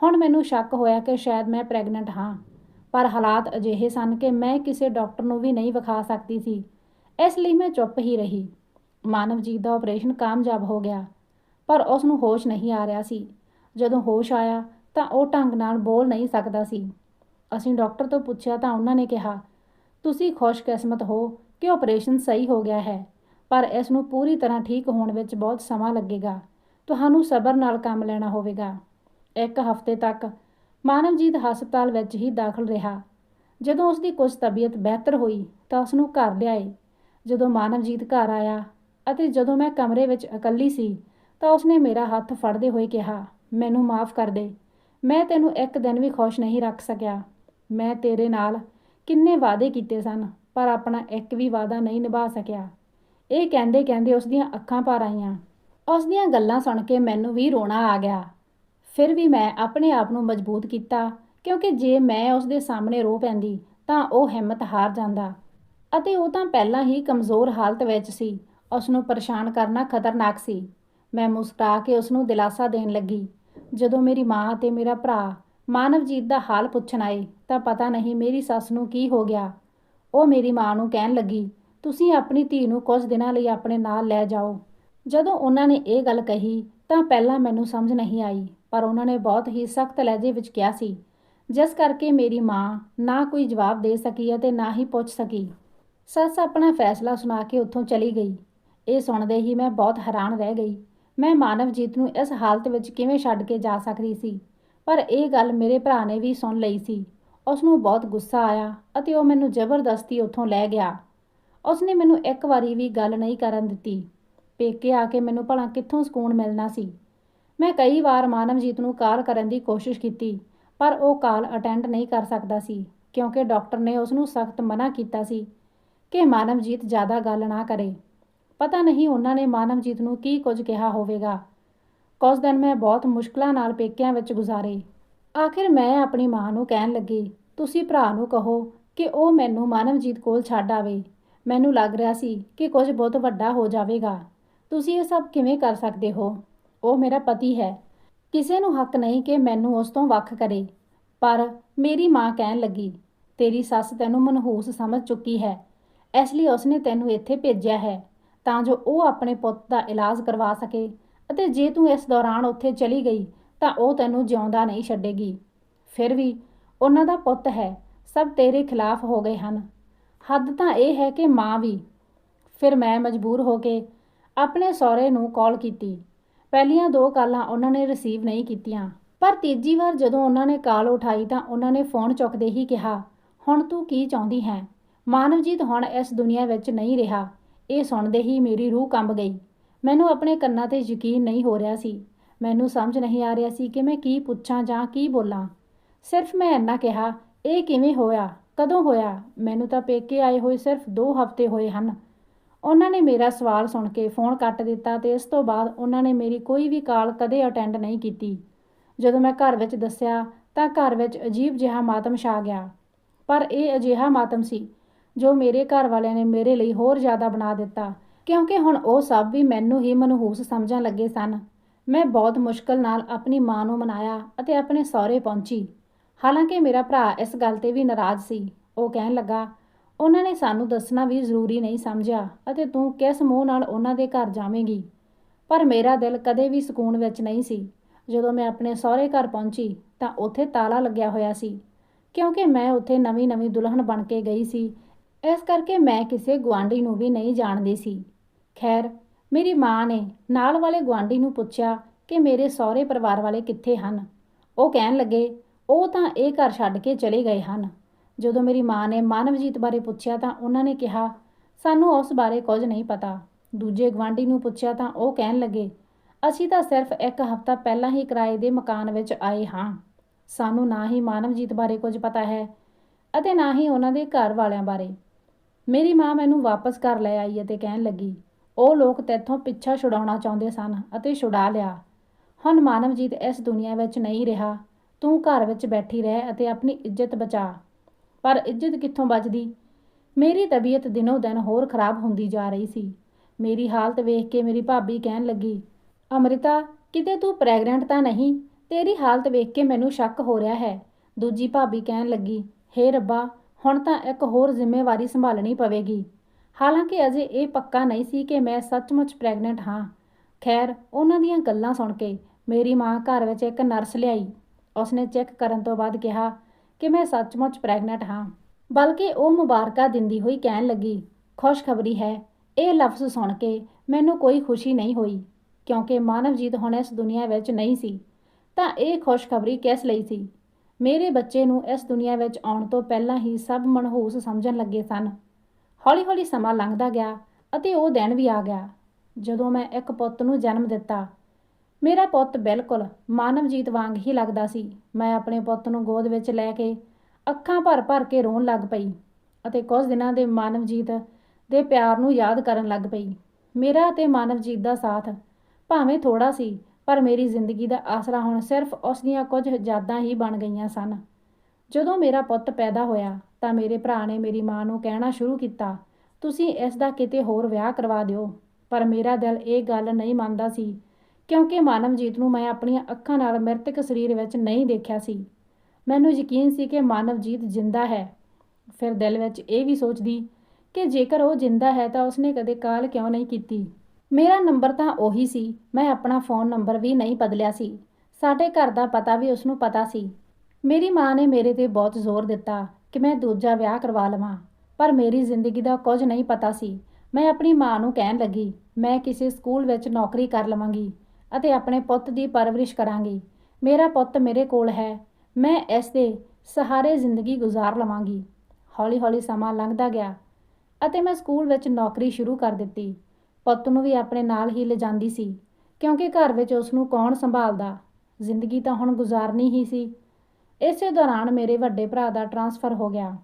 [SPEAKER 1] ਹੁਣ ਮੈਨੂੰ ਸ਼ੱਕ ਹੋਇਆ ਕਿ ਸ਼ਾਇਦ ਮੈਂ ਪ੍ਰੈਗਨੈਂਟ ਹਾਂ, ਪਰ ਹਾਲਾਤ ਅਜਿਹੇ ਸਨ ਕਿ ਮੈਂ ਕਿਸੇ ਡਾਕਟਰ ਨੂੰ ਵੀ ਨਹੀਂ ਵਿਖਾ ਸਕਦੀ ਸੀ। ਇਸ ਲਈ ਮੈਂ ਚੁੱਪ ਹੀ ਰਹੀ। ਮਾਨਵਜੀਤ ਦਾ ਆਪਰੇਸ਼ਨ ਕਾਮਯਾਬ ਹੋ ਗਿਆ, ਪਰ ਉਸ ਨੂੰ ਹੋਸ਼ ਨਹੀਂ ਆ ਰਿਹਾ ਸੀ। ਜਦੋਂ ਹੋਸ਼ ਆਇਆ, ਤਾਂ ਉਹ ਢੰਗ ਨਾਲ ਬੋਲ ਨਹੀਂ ਸਕਦਾ ਸੀ। ਅਸੀਂ ਡਾਕਟਰ ਤੋਂ ਪੁੱਛਿਆ ਤਾਂ ਉਹਨਾਂ ਨੇ ਕਿਹਾ, ਤੁਸੀਂ ਖੁਸ਼ਕਿਸਮਤ ਹੋ ਕਿ ਆਪਰੇਸ਼ਨ ਸਹੀ ਹੋ ਗਿਆ ਹੈ। ਪਰ ਇਸ ਨੂੰ ਪੂਰੀ ਤਰ੍ਹਾਂ ਠੀਕ ਹੋਣ ਵਿੱਚ ਬਹੁਤ ਸਮਾਂ ਲੱਗੇਗਾ। ਤੁਹਾਨੂੰ ਸਬਰ ਨਾਲ ਕੰਮ ਲੈਣਾ ਹੋਵੇਗਾ। ਇੱਕ ਹਫ਼ਤੇ ਤੱਕ ਮਾਨਵਜੀਤ ਹਸਪਤਾਲ ਵਿੱਚ ਹੀ ਦਾਖਲ ਰਿਹਾ। ਜਦੋਂ ਉਸ ਦੀ ਕੁਝ ਤਬੀਅਤ ਬਿਹਤਰ ਹੋਈ ਤਾਂ ਉਸ ਨੂੰ ਘਰ ਲਿਆਏ। ਜਦੋਂ ਮਾਨਵਜੀਤ ਘਰ ਆਇਆ ਅਤੇ ਜਦੋਂ ਮੈਂ ਕਮਰੇ ਵਿੱਚ ਇਕੱਲੀ ਸੀ ਤਾਂ ਉਸਨੇ ਮੇਰਾ ਹੱਥ ਫੜਦੇ ਹੋਏ ਕਿਹਾ, ਮੈਨੂੰ ਮਾਫ ਕਰ ਦੇ। ਮੈਂ ਤੈਨੂੰ ਇੱਕ ਦਿਨ ਵੀ ਖੁਸ਼ ਨਹੀਂ ਰੱਖ ਸਕਿਆ। ਮੈਂ ਤੇਰੇ ਨਾਲ ਕਿੰਨੇ ਵਾਅਦੇ ਕੀਤੇ ਸਨ, ਪਰ ਆਪਣਾ ਇੱਕ ਵੀ ਵਾਅਦਾ ਨਹੀਂ ਨਿਭਾ ਸਕਿਆ। ਇਹ ਕਹਿੰਦੇ ਕਹਿੰਦੇ ਉਸ ਦੀਆਂ ਅੱਖਾਂ ਭਰ ਆਈਆਂ। ਉਸ ਦੀਆਂ ਗੱਲਾਂ ਸੁਣ ਕੇ ਮੈਨੂੰ ਵੀ ਰੋਣਾ ਆ ਗਿਆ। ਫਿਰ ਵੀ ਮੈਂ ਆਪਣੇ ਆਪ ਨੂੰ ਮਜ਼ਬੂਤ ਕੀਤਾ, ਕਿਉਂਕਿ ਜੇ ਮੈਂ ਉਸ ਦੇ ਸਾਹਮਣੇ ਰੋ ਪੈਂਦੀ, ਤਾਂ ਉਹ ਹਿੰਮਤ ਹਾਰ ਜਾਂਦਾ। ਅਤੇ ਉਹ ਤਾਂ ਪਹਿਲਾਂ ਹੀ ਕਮਜ਼ੋਰ ਹਾਲਤ ਵਿੱਚ ਸੀ। ਉਸ ਨੂੰ ਪਰੇਸ਼ਾਨ ਕਰਨਾ ਖਤਰਨਾਕ ਸੀ। ਮੈਂ ਮੁਸਕਰਾ ਕੇ ਉਸ ਨੂੰ ਦਿਲਾਸਾ ਦੇਣ ਲੱਗੀ। ਜਦੋਂ ਮੇਰੀ ਮਾਂ ਅਤੇ ਮੇਰਾ ਭਰਾ ਮਾਨਵਜੀਤ ਦਾ ਹਾਲ ਪੁੱਛਣ ਆਏ, ਤਾਂ ਪਤਾ ਨਹੀਂ ਮੇਰੀ ਸੱਸ ਨੂੰ ਕੀ ਹੋ ਗਿਆ। ਉਹ ਮੇਰੀ ਮਾਂ ਨੂੰ ਕਹਿਣ ਲੱਗੀ ਤੁਸੀਂ ਆਪਣੀ ਧੀ ਨੂੰ ਕੁਝ ਦਿਨਾਂ ਲਈ ਆਪਣੇ ਨਾਲ ਲੈ ਜਾਓ। ਜਦੋਂ ਉਹਨਾਂ ਨੇ ਇਹ ਗੱਲ ਕਹੀ, ਤਾਂ ਪਹਿਲਾਂ ਮੈਨੂੰ ਸਮਝ ਨਹੀਂ ਆਈ, ਪਰ ਉਹਨਾਂ ਨੇ ਬਹੁਤ ਹੀ ਸਖਤ ਲਹਿਜੇ ਵਿੱਚ ਕਿਹਾ ਸੀ, ਜਿਸ ਕਰਕੇ ਮੇਰੀ ਮਾਂ ਨਾ ਕੋਈ ਜਵਾਬ ਦੇ ਸਕੀ ਅਤੇ ਨਾ ਹੀ ਪੁੱਛ ਸਕੀ। ਸੱਸ ਆਪਣਾ ਫੈਸਲਾ ਸੁਣਾ ਕੇ ਉੱਥੋਂ ਚਲੀ ਗਈ। ਇਹ ਸੁਣਦੇ ਹੀ ਮੈਂ ਬਹੁਤ ਹੈਰਾਨ ਰਹਿ ਗਈ। ਮੈਂ ਮਾਨਵਜੀਤ ਨੂੰ ਇਸ ਹਾਲਤ ਵਿੱਚ ਕਿਵੇਂ ਛੱਡ ਕੇ ਜਾ ਸਕਦੀ ਸੀ? ਪਰ ਇਹ ਗੱਲ ਮੇਰੇ ਭਰਾ ਨੇ ਵੀ ਸੁਣ ਲਈ ਸੀ। ਉਸ ਨੂੰ ਬਹੁਤ ਗੁੱਸਾ ਆਇਆ ਅਤੇ ਉਹ ਮੈਨੂੰ ਜ਼ਬਰਦਸਤੀ ਉੱਥੋਂ ਲੈ ਗਿਆ। ਉਸਨੇ ਮੈਨੂੰ ਇੱਕ ਵਾਰੀ ਵੀ ਗੱਲ ਨਹੀਂ ਕਰਨ ਦਿੱਤੀ। ਪੇਕੇ ਆ ਕੇ ਮੈਨੂੰ ਭਲਾ ਕਿੱਥੋਂ ਸਕੂਨ ਮਿਲਣਾ ਸੀ? ਮੈਂ ਕਈ ਵਾਰ ਮਾਨਵਜੀਤ ਨੂੰ ਕਾਲ ਕਰਨ ਦੀ ਕੋਸ਼ਿਸ਼ ਕੀਤੀ, ਪਰ ਉਹ ਕਾਲ ਅਟੈਂਡ ਨਹੀਂ ਕਰ ਸਕਦਾ ਸੀ, ਕਿਉਂਕਿ ਡਾਕਟਰ ਨੇ ਉਸ ਨੂੰ ਸਖਤ ਮਨਾ ਕੀਤਾ ਸੀ ਕਿ ਮਾਨਵਜੀਤ ਜ਼ਿਆਦਾ ਗੱਲ ਨਾ ਕਰੇ। ਪਤਾ ਨਹੀਂ ਉਹਨਾਂ ਨੇ ਮਾਨਵਜੀਤ ਨੂੰ ਕੀ ਕੁਝ ਕਿਹਾ ਹੋਵੇਗਾ। ਕੁਝ ਦਿਨ ਮੈਂ ਬਹੁਤ ਮੁਸ਼ਕਲਾਂ ਨਾਲ ਪੇਕਿਆਂ ਵਿੱਚ ਗੁਜ਼ਾਰੇ। ਆਖਿਰ ਮੈਂ ਆਪਣੀ ਮਾਂ ਨੂੰ ਕਹਿਣ ਲੱਗੀ, ਤੁਸੀਂ ਭਰਾ ਨੂੰ ਕਹੋ ਕਿ ਉਹ ਮੈਨੂੰ ਮਾਨਵਜੀਤ ਕੋਲ ਛੱਡ ਆਵੇ। ਮੈਨੂੰ ਲੱਗ ਰਿਹਾ ਸੀ ਕਿ ਕੁਝ ਬਹੁਤ ਵੱਡਾ ਹੋ ਜਾਵੇਗਾ। ਤੁਸੀਂ ਇਹ ਸਭ ਕਿਵੇਂ ਕਰ ਸਕਦੇ ਹੋ? ਉਹ ਮੇਰਾ ਪਤੀ ਹੈ। ਕਿਸੇ ਨੂੰ ਹੱਕ ਨਹੀਂ ਕਿ ਮੈਨੂੰ ਉਸ ਤੋਂ ਵੱਖ ਕਰੇ। ਪਰ ਮੇਰੀ ਮਾਂ ਕਹਿਣ ਲੱਗੀ, ਤੇਰੀ ਸੱਸ ਤੈਨੂੰ ਮਨਹੂਸ ਸਮਝ ਚੁੱਕੀ ਹੈ। ਇਸ ਲਈ ਉਸਨੇ ਤੈਨੂੰ ਇੱਥੇ ਭੇਜਿਆ ਹੈ, ਤਾਂ ਜੋ ਉਹ ਆਪਣੇ ਪੁੱਤ ਦਾ ਇਲਾਜ ਕਰਵਾ ਸਕੇ ਅਤੇ ਜੇ ਤੂੰ ਇਸ ਦੌਰਾਨ ਉੱਥੇ ਚਲੀ ਗਈ, ਤਾਂ ਉਹ ਤੈਨੂੰ ਜਿਉਂਦਾ ਨਹੀਂ ਛੱਡੇਗੀ। ਫਿਰ ਵੀ ਉਹਨਾਂ ਦਾ ਪੁੱਤ ਹੈ, ਸਭ ਤੇਰੇ ਖਿਲਾਫ ਹੋ ਗਏ ਹਨ। ਹੱਦ ਤਾਂ ਇਹ ਹੈ ਕਿ ਮਾਂ ਵੀ, ਫਿਰ ਮੈਂ ਮਜਬੂਰ ਹੋ ਕੇ ਆਪਣੇ ਸਹੁਰੇ ਨੂੰ ਕਾਲ ਕੀਤੀ। ਪਹਿਲੀਆਂ ਦੋ ਕਾਲਾਂ ਉਹਨਾਂ ਨੇ ਰਿਸੀਵ ਨਹੀਂ ਕੀਤੀਆਂ, ਪਰ ਤੀਜੀ ਵਾਰ ਜਦੋਂ ਉਹਨਾਂ ਨੇ ਕਾਲ ਉਠਾਈ ਤਾਂ ਉਹਨਾਂ ਨੇ ਫੋਨ ਚੁੱਕਦੇ ਹੀ ਕਿਹਾ, ਹੁਣ ਤੂੰ ਕੀ ਚਾਹੁੰਦੀ ਹੈ? ਮਾਨਵਜੀਤ ਹੁਣ ਇਸ ਦੁਨੀਆ ਵਿੱਚ ਨਹੀਂ ਰਿਹਾ। ਇਹ ਸੁਣਦੇ ਹੀ ਮੇਰੀ ਰੂਹ ਕੰਬ ਗਈ। ਮੈਨੂੰ ਆਪਣੇ ਕੰਨਾਂ ਤੇ ਯਕੀਨ ਨਹੀਂ ਹੋ ਰਿਹਾ ਸੀ। ਮੈਨੂੰ ਸਮਝ ਨਹੀਂ ਆ ਰਿਹਾ ਸੀ ਕਿ ਮੈਂ ਕੀ ਪੁੱਛਾਂ ਜਾਂ ਕੀ ਬੋਲਾਂ। ਸਿਰਫ ਮੈਂ ਇੰਨਾ ਕਿਹਾ, ਇਹ ਕਿਵੇਂ ਹੋਇਆ? ਕਦੋਂ ਹੋਇਆ? ਮੈਨੂੰ ਤਾਂ ਪੇਕੇ ਆਏ ਹੋਏ ਸਿਰਫ 2 ਹਫ਼ਤੇ ਹੋਏ ਹਨ। ਉਹਨਾਂ ਨੇ ਮੇਰਾ ਸਵਾਲ ਸੁਣ ਕੇ ਫੋਨ ਕੱਟ ਦਿੱਤਾ ਤੇ ਇਸ ਤੋਂ ਬਾਅਦ ਉਹਨਾਂ ਨੇ ਮੇਰੀ ਕੋਈ ਵੀ ਕਾਲ ਕਦੇ ਅਟੈਂਡ ਨਹੀਂ ਕੀਤੀ। ਜਦੋਂ ਮੈਂ ਘਰ ਵਿੱਚ ਦੱਸਿਆ ਤਾਂ ਘਰ ਵਿੱਚ ਅਜੀਬ ਜਿਹਾ ਮਾਤਮ ਛਾ ਗਿਆ। ਪਰ ਇਹ ਅਜਿਹਾ ਮਾਤਮ ਸੀ ਜੋ ਮੇਰੇ ਘਰ ਵਾਲਿਆਂ ਨੇ ਮੇਰੇ ਲਈ ਹੋਰ ਜ਼ਿਆਦਾ ਬਣਾ ਦਿੱਤਾ, ਕਿਉਂਕਿ ਹੁਣ ਉਹ ਸਭ ਵੀ ਮੈਨੂੰ ਹੀ ਮਨਹੂਸ ਸਮਝਣ ਲੱਗੇ ਸਨ। ਮੈਂ ਬਹੁਤ ਮੁਸ਼ਕਲ ਨਾਲ ਆਪਣੀ ਮਾਂ ਨੂੰ ਮਨਾਇਆ ਅਤੇ ਆਪਣੇ ਸਹੁਰੇ ਪਹੁੰਚੀ। ਹਾਲਾਂਕਿ ਮੇਰਾ ਭਰਾ ਇਸ ਗੱਲ ਤੇ ਵੀ ਨਾਰਾਜ਼ ਸੀ। ਉਹ ਕਹਿਣ ਲੱਗਾ, ਉਹਨਾਂ ਨੇ ਸਾਨੂੰ ਦੱਸਣਾ ਵੀ ਜ਼ਰੂਰੀ ਨਹੀਂ ਸਮਝਿਆ ਅਤੇ ਤੂੰ ਕਿਸ ਮੂੰਹ ਨਾਲ ਉਹਨਾਂ ਦੇ ਘਰ ਜਾਵੇਂਗੀ? ਪਰ ਮੇਰਾ ਦਿਲ ਕਦੇ ਵੀ ਸਕੂਨ ਵਿੱਚ ਨਹੀਂ ਸੀ। ਜਦੋਂ ਮੈਂ ਆਪਣੇ ਸਹੁਰੇ ਘਰ ਪਹੁੰਚੀ ਤਾਂ ਉੱਥੇ ਤਾਲਾ ਲੱਗਿਆ ਹੋਇਆ ਸੀ, ਕਿਉਂਕਿ ਮੈਂ ਉੱਥੇ ਨਵੀਂ-ਨਵੀਂ ਦੁਲਹਨ ਬਣ ਕੇ ਗਈ ਸੀ। ਇਸ ਕਰਕੇ ਮੈਂ ਕਿਸੇ ਗੁਆਂਢੀ ਨੂੰ ਵੀ ਨਹੀਂ ਜਾਣਦੀ ਸੀ। ਖੈਰ, ਮੇਰੀ ਮਾਂ ਨੇ ਨਾਲ ਵਾਲੇ ਗੁਆਂਢੀ ਨੂੰ ਪੁੱਛਿਆ ਕਿ ਮੇਰੇ ਸਹੁਰੇ ਪਰਿਵਾਰ ਵਾਲੇ ਕਿੱਥੇ ਹਨ? ਉਹ ਕਹਿਣ ਲੱਗੇ ਉਹ ਤਾਂ ਇਹ ਘਰ ਛੱਡ ਕੇ ਚਲੇ ਗਏ ਹਨ। ਜਦੋਂ ਮੇਰੀ ਮਾਂ ਨੇ ਮਾਨਵਜੀਤ ਬਾਰੇ ਪੁੱਛਿਆ ਤਾਂ ਉਹਨਾਂ ਨੇ ਕਿਹਾ, ਸਾਨੂੰ ਉਸ ਬਾਰੇ ਕੁਝ ਨਹੀਂ ਪਤਾ। ਦੂਜੇ ਗਵਾਂਢੀ ਨੂੰ ਪੁੱਛਿਆ ਤਾਂ ਉਹ ਕਹਿਣ ਲੱਗੇ, ਅਸੀਂ ਤਾਂ ਸਿਰਫ ਇੱਕ ਹਫ਼ਤਾ ਪਹਿਲਾਂ ਹੀ ਕਿਰਾਏ ਦੇ ਮਕਾਨ ਵਿੱਚ ਆਏ ਹਾਂ। ਸਾਨੂੰ ਨਾ ਹੀ ਮਾਨਵਜੀਤ ਬਾਰੇ ਕੁਝ ਪਤਾ ਹੈ ਅਤੇ ਨਾ ਹੀ ਉਹਨਾਂ ਦੇ ਘਰ ਵਾਲਿਆਂ ਬਾਰੇ। ਮੇਰੀ ਮਾਂ ਮੈਨੂੰ ਵਾਪਸ ਘਰ ਲੈ ਆਈ ਅਤੇ ਕਹਿਣ ਲੱਗੀ, ਉਹ ਲੋਕ ਤੇਥੋਂ ਪਿੱਛਾ ਛੁਡਾਉਣਾ ਚਾਹੁੰਦੇ ਸਨ ਅਤੇ ਛੁਡਾ ਲਿਆ। ਹੁਣ ਮਾਨਵਜੀਤ ਇਸ ਦੁਨੀਆ ਵਿੱਚ ਨਹੀਂ ਰਿਹਾ। ਤੂੰ ਘਰ ਵਿੱਚ ਬੈਠੀ ਰਹਿ ਅਤੇ ਆਪਣੀ ਇੱਜ਼ਤ ਬਚਾ। ਪਰ ਇੱਜ਼ਤ ਕਿੱਥੋਂ ਬਚਦੀ? ਮੇਰੀ ਤਬੀਅਤ ਦਿਨੋ ਦਿਨ ਹੋਰ ਖਰਾਬ ਹੁੰਦੀ ਜਾ ਰਹੀ ਸੀ। ਮੇਰੀ ਹਾਲਤ ਵੇਖ ਕੇ ਮੇਰੀ ਭਾਬੀ ਕਹਿਣ ਲੱਗੀ, ਅਮ੍ਰਿਤਾ, ਕਿਤੇ ਤੂੰ ਪ੍ਰੈਗਨੈਂਟ ਤਾਂ ਨਹੀਂ? ਤੇਰੀ ਹਾਲਤ ਵੇਖ ਕੇ ਮੈਨੂੰ ਸ਼ੱਕ ਹੋ ਰਿਹਾ ਹੈ। ਦੂਜੀ ਭਾਬੀ ਕਹਿਣ ਲੱਗੀ, ਹੇ ਰੱਬਾ, ਹੁਣ ਤਾਂ ਇੱਕ ਹੋਰ ਜ਼ਿੰਮੇਵਾਰੀ ਸੰਭਾਲਣੀ ਪਵੇਗੀ। ਹਾਲਾਂਕਿ ਅਜੇ ਇਹ ਪੱਕਾ ਨਹੀਂ ਸੀ ਕਿ ਮੈਂ ਸੱਚਮੁੱਚ ਪ੍ਰੈਗਨੈਂਟ ਹਾਂ। ਖੈਰ, ਉਹਨਾਂ ਦੀਆਂ ਗੱਲਾਂ ਸੁਣ ਕੇ ਮੇਰੀ ਮਾਂ ਘਰ ਵਿੱਚ ਇੱਕ ਨਰਸ ਲਿਆਈ। ਉਸਨੇ ਚੈੱਕ ਕਰਨ ਤੋਂ ਬਾਅਦ ਕਿਹਾ ਕਿ ਮੈਂ ਸੱਚਮੁੱਚ ਪ੍ਰੈਗਨੈਂਟ ਹਾਂ, ਬਲਕਿ ਉਹ ਮੁਬਾਰਕਾਂ ਦਿੰਦੀ ਹੋਈ ਕਹਿਣ ਲੱਗੀ, ਖੁਸ਼ਖਬਰੀ ਹੈ, ਇਹ ਲਫ਼ਜ਼ ਸੁਣ ਕੇ ਮੈਨੂੰ ਕੋਈ ਖੁਸ਼ੀ ਨਹੀਂ ਹੋਈ, ਕਿਉਂਕਿ ਮਾਨਵਜੀਤ ਹੁਣ ਇਸ ਦੁਨੀਆ ਵਿੱਚ ਨਹੀਂ ਸੀ, ਤਾਂ ਇਹ ਖੁਸ਼ਖਬਰੀ ਕਿਸ ਲਈ ਸੀ? ਮੇਰੇ ਬੱਚੇ ਨੂੰ ਇਸ ਦੁਨੀਆ ਵਿੱਚ ਆਉਣ ਤੋਂ ਪਹਿਲਾਂ ਹੀ ਸਭ ਮਨਹੂਸ ਸਮਝਣ ਲੱਗੇ ਸਨ। ਹੌਲੀ-ਹੌਲੀ ਸਮਾਂ ਲੰਘਦਾ ਗਿਆ ਅਤੇ ਉਹ ਦਿਨ ਵੀ ਆ ਗਿਆ, ਜਦੋਂ ਮੈਂ ਇੱਕ ਪੁੱਤ ਨੂੰ ਜਨਮ ਦਿੱਤਾ ਮੇਰਾ ਪੁੱਤ ਬਿਲਕੁਲ ਮਾਨਵਜੀਤ ਵਾਂਗ ਹੀ ਲੱਗਦਾ ਸੀ। ਮੈਂ ਆਪਣੇ ਪੁੱਤ ਨੂੰ ਗੋਦ ਵਿੱਚ ਲੈ ਕੇ ਅੱਖਾਂ ਭਰ-ਭਰ ਕੇ ਰੋਣ ਲੱਗ ਪਈ ਅਤੇ ਕੁਝ ਦਿਨਾਂ ਦੇ ਮਾਨਵਜੀਤ ਦੇ ਪਿਆਰ ਨੂੰ ਯਾਦ ਕਰਨ ਲੱਗ ਪਈ। ਮੇਰਾ ਤੇ ਮਾਨਵਜੀਤ ਦਾ ਸਾਥ ਭਾਵੇਂ ਥੋੜਾ ਸੀ, ਪਰ ਮੇਰੀ ਜ਼ਿੰਦਗੀ ਦਾ ਆਸਰਾ ਹੁਣ ਸਿਰਫ ਉਸ ਦੀਆਂ ਕੁਝ ਯਾਦਾਂ ਹੀ ਬਣ ਗਈਆਂ ਸਨ। ਜਦੋਂ ਮੇਰਾ ਪੁੱਤ ਪੈਦਾ ਹੋਇਆ ਤਾਂ ਮੇਰੇ ਭਰਾ ਨੇ ਮੇਰੀ ਮਾਂ ਨੂੰ ਕਹਿਣਾ ਸ਼ੁਰੂ ਕੀਤਾ, ਤੁਸੀਂ ਇਸ ਦਾ ਕਿਤੇ ਹੋਰ ਵਿਆਹ ਕਰਵਾ ਦਿਓ। ਪਰ ਮੇਰਾ ਦਿਲ ਇਹ ਗੱਲ ਨਹੀਂ ਮੰਨਦਾ ਸੀ ਕਿਉਂਕਿ ਮਾਨਵਜੀਤ ਨੂੰ ਮੈਂ ਆਪਣੀਆਂ ਅੱਖਾਂ ਨਾਲ ਮ੍ਰਿਤਕ ਸਰੀਰ ਵਿੱਚ ਨਹੀਂ ਦੇਖਿਆ ਸੀ। ਮੈਨੂੰ ਯਕੀਨ ਸੀ ਕਿ ਮਾਨਵਜੀਤ ਜਿੰਦਾ ਹੈ। ਫਿਰ ਦਿਲ ਵਿੱਚ ਇਹ ਵੀ ਸੋਚਦੀ ਕਿ ਜੇਕਰ ਉਹ ਜਿੰਦਾ ਹੈ ਤਾਂ ਉਸਨੇ ਕਦੇ ਕਾਲ ਕਿਉਂ ਨਹੀਂ ਕੀਤੀ? ਮੇਰਾ ਨੰਬਰ ਤਾਂ ਉਹੀ ਸੀ। ਮੈਂ ਆਪਣਾ ਫੋਨ ਨੰਬਰ ਵੀ ਨਹੀਂ ਬਦਲਿਆ ਸੀ। ਸਾਡੇ ਘਰ ਦਾ ਪਤਾ ਵੀ ਉਸ ਨੂੰ ਪਤਾ ਸੀ। ਮੇਰੀ ਮਾਂ ਨੇ ਮੇਰੇ ਤੇ ਬਹੁਤ ਜ਼ੋਰ ਦਿੱਤਾ ਕਿ ਮੈਂ ਦੂਜਾ ਵਿਆਹ ਕਰਵਾ ਲਵਾਂ, ਪਰ ਮੇਰੀ ਜ਼ਿੰਦਗੀ ਦਾ ਕੁਝ ਨਹੀਂ ਪਤਾ ਸੀ। ਮੈਂ ਆਪਣੀ ਮਾਂ ਨੂੰ ਕਹਿਣ ਲੱਗੀ, ਮੈਂ ਕਿਸੇ ਸਕੂਲ ਵਿੱਚ ਨੌਕਰੀ ਕਰ ਲਵਾਂਗੀ। ਅਤੇ ਆਪਣੇ ਪੁੱਤ ਦੀ ਪਰਵਰਿਸ਼ ਕਰਾਂਗੀ। ਮੇਰਾ ਪੁੱਤ ਮੇਰੇ ਕੋਲ ਹੈ। ਮੈਂ ਇਸ ਦੇ ਸਹਾਰੇ ਜ਼ਿੰਦਗੀ ਗੁਜ਼ਾਰ ਲਵਾਂਗੀ। ਹੌਲੀ-ਹੌਲੀ ਸਮਾਂ ਲੰਘਦਾ ਗਿਆ ਅਤੇ ਮੈਂ ਸਕੂਲ ਵਿੱਚ ਨੌਕਰੀ ਸ਼ੁਰੂ ਕਰ ਦਿੱਤੀ। ਪੁੱਤ ਨੂੰ ਵੀ ਆਪਣੇ ਨਾਲ ਹੀ ਲਿਜਾਂਦੀ ਸੀ, ਕਿਉਂਕਿ ਘਰ ਵਿੱਚ ਉਸ ਨੂੰ ਕੌਣ ਸੰਭਾਲਦਾ? ਜ਼ਿੰਦਗੀ ਤਾਂ ਹੁਣ ਗੁਜ਼ਾਰਨੀ ਹੀ ਸੀ। ਇਸੇ ਦੌਰਾਨ ਮੇਰੇ ਵੱਡੇ ਭਰਾ ਦਾ ਟ੍ਰਾਂਸਫਰ ਹੋ ਗਿਆ।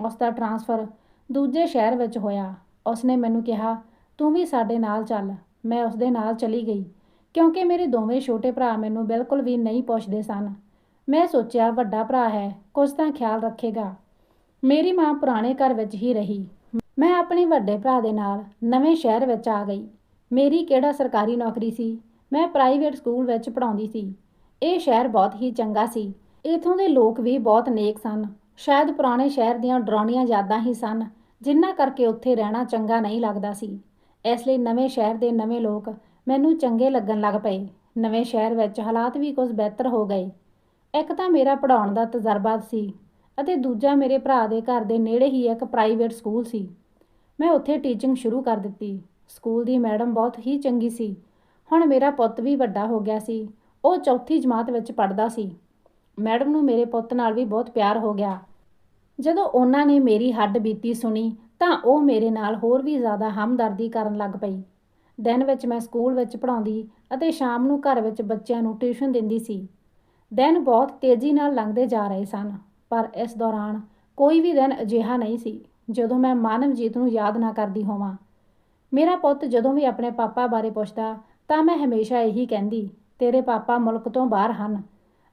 [SPEAKER 1] ਉਸ ਦਾ ਟਰਾਂਸਫਰ ਦੂਜੇ ਸ਼ਹਿਰ ਵਿੱਚ ਹੋਇਆ। ਉਸਨੇ ਮੈਨੂੰ ਕਿਹਾ, ਤੂੰ ਵੀ ਸਾਡੇ ਨਾਲ ਚੱਲ। ਮੈਂ ਉਸ ਦੇ ਨਾਲ ਚਲੀ ਗਈ। ਕਿਉਂਕਿ ਮੇਰੇ ਦੋਵੇਂ ਛੋਟੇ ਭਰਾ ਮੈਨੂੰ ਬਿਲਕੁਲ ਵੀ ਨਹੀਂ ਪੁੱਛਦੇ ਸਨ। ਮੈਂ ਸੋਚਿਆ, ਵੱਡਾ ਭਰਾ ਹੈ, ਕੁਝ ਤਾਂ ਖਿਆਲ ਰੱਖੇਗਾ। ਮੇਰੀ ਮਾਂ ਪੁਰਾਣੇ ਘਰ ਵਿੱਚ ਹੀ ਰਹੀ। ਮੈਂ ਆਪਣੇ ਵੱਡੇ ਭਰਾ ਦੇ ਨਾਲ ਨਵੇਂ ਸ਼ਹਿਰ ਵਿੱਚ ਆ ਗਈ। ਮੇਰੀ ਕਿਹੜਾ ਸਰਕਾਰੀ ਨੌਕਰੀ ਸੀ? ਮੈਂ ਪ੍ਰਾਈਵੇਟ ਸਕੂਲ ਵਿੱਚ ਪੜ੍ਹਾਉਂਦੀ ਸੀ। ਇਹ ਸ਼ਹਿਰ ਬਹੁਤ ਹੀ ਚੰਗਾ ਸੀ। ਇਥੋਂ ਦੇ ਲੋਕ ਵੀ ਬਹੁਤ ਨੇਕ ਸਨ। ਸ਼ਾਇਦ ਪੁਰਾਣੇ ਸ਼ਹਿਰ ਦੀਆਂ ਡਰਾਉਣੀਆਂ ਯਾਦਾਂ ਹੀ ਸਨ ਜਿਨ੍ਹਾਂ ਕਰਕੇ ਉੱਥੇ ਰਹਿਣਾ ਚੰਗਾ ਨਹੀਂ ਲੱਗਦਾ ਸੀ। ਇਸ ਲਈ ਨਵੇਂ ਸ਼ਹਿਰ ਦੇ ਨਵੇਂ ਲੋਕ ਮੈਨੂੰ ਚੰਗੇ ਲੱਗਣ ਲੱਗ ਪਏ। ਨਵੇਂ ਸ਼ਹਿਰ ਵਿੱਚ ਹਾਲਾਤ ਵੀ ਕੁਝ ਬਿਹਤਰ ਹੋ ਗਏ। ਇੱਕ ਤਾਂ ਮੇਰਾ ਪੜਾਉਣ ਦਾ ਤਜਰਬਾ ਸੀ ਅਤੇ ਦੂਜਾ ਮੇਰੇ ਭਰਾ ਦੇ ਘਰ ਦੇ ਨੇੜੇ ਹੀ ਇੱਕ ਪ੍ਰਾਈਵੇਟ ਸਕੂਲ ਸੀ। ਮੈਂ ਉੱਥੇ ਟੀਚਿੰਗ ਸ਼ੁਰੂ ਕਰ ਦਿੱਤੀ। ਸਕੂਲ ਦੀ ਮੈਡਮ ਬਹੁਤ ਹੀ ਚੰਗੀ ਸੀ। ਹੁਣ ਮੇਰਾ ਪੁੱਤ ਵੀ ਵੱਡਾ ਹੋ ਗਿਆ ਸੀ। ਉਹ ਚੌਥੀ ਜਮਾਤ ਵਿੱਚ ਪੜ੍ਹਦਾ ਸੀ। ਮੈਡਮ ਨੂੰ ਮੇਰੇ ਪੁੱਤ ਨਾਲ ਵੀ ਬਹੁਤ ਪਿਆਰ ਹੋ ਗਿਆ। ਜਦੋਂ ਉਹਨਾਂ ਨੇ ਮੇਰੀ ਹੱਡ ਬੀਤੀ ਸੁਣੀ ਤਾਂ ਉਹ ਮੇਰੇ ਨਾਲ ਹੋਰ ਵੀ ਜ਼ਿਆਦਾ ਹਮਦਰਦੀ ਕਰਨ ਲੱਗ ਪਈ। ਦਿਨ ਵਿੱਚ ਮੈਂ ਸਕੂਲ ਵਿੱਚ ਪੜ੍ਹਾਉਂਦੀ ਅਤੇ ਸ਼ਾਮ ਨੂੰ ਘਰ ਵਿੱਚ ਬੱਚਿਆਂ ਨੂੰ ਟਿਊਸ਼ਨ ਦਿੰਦੀ ਸੀ। ਦਿਨ ਬਹੁਤ ਤੇਜ਼ੀ ਨਾਲ ਲੰਘਦੇ ਜਾ ਰਹੇ ਸਨ, ਪਰ ਇਸ ਦੌਰਾਨ ਕੋਈ ਵੀ ਦਿਨ ਅਜਿਹਾ ਨਹੀਂ ਸੀ ਜਦੋਂ ਮੈਂ ਮਾਨਵਜੀਤ ਨੂੰ ਯਾਦ ਨਾ ਕਰਦੀ ਹੋਵਾਂ। ਮੇਰਾ ਪੁੱਤ ਜਦੋਂ ਵੀ ਆਪਣੇ ਪਾਪਾ ਬਾਰੇ ਪੁੱਛਦਾ ਤਾਂ ਮੈਂ ਹਮੇਸ਼ਾ ਇਹੀ ਕਹਿੰਦੀ, ਤੇਰੇ ਪਾਪਾ ਮੁਲਕ ਤੋਂ ਬਾਹਰ ਹਨ।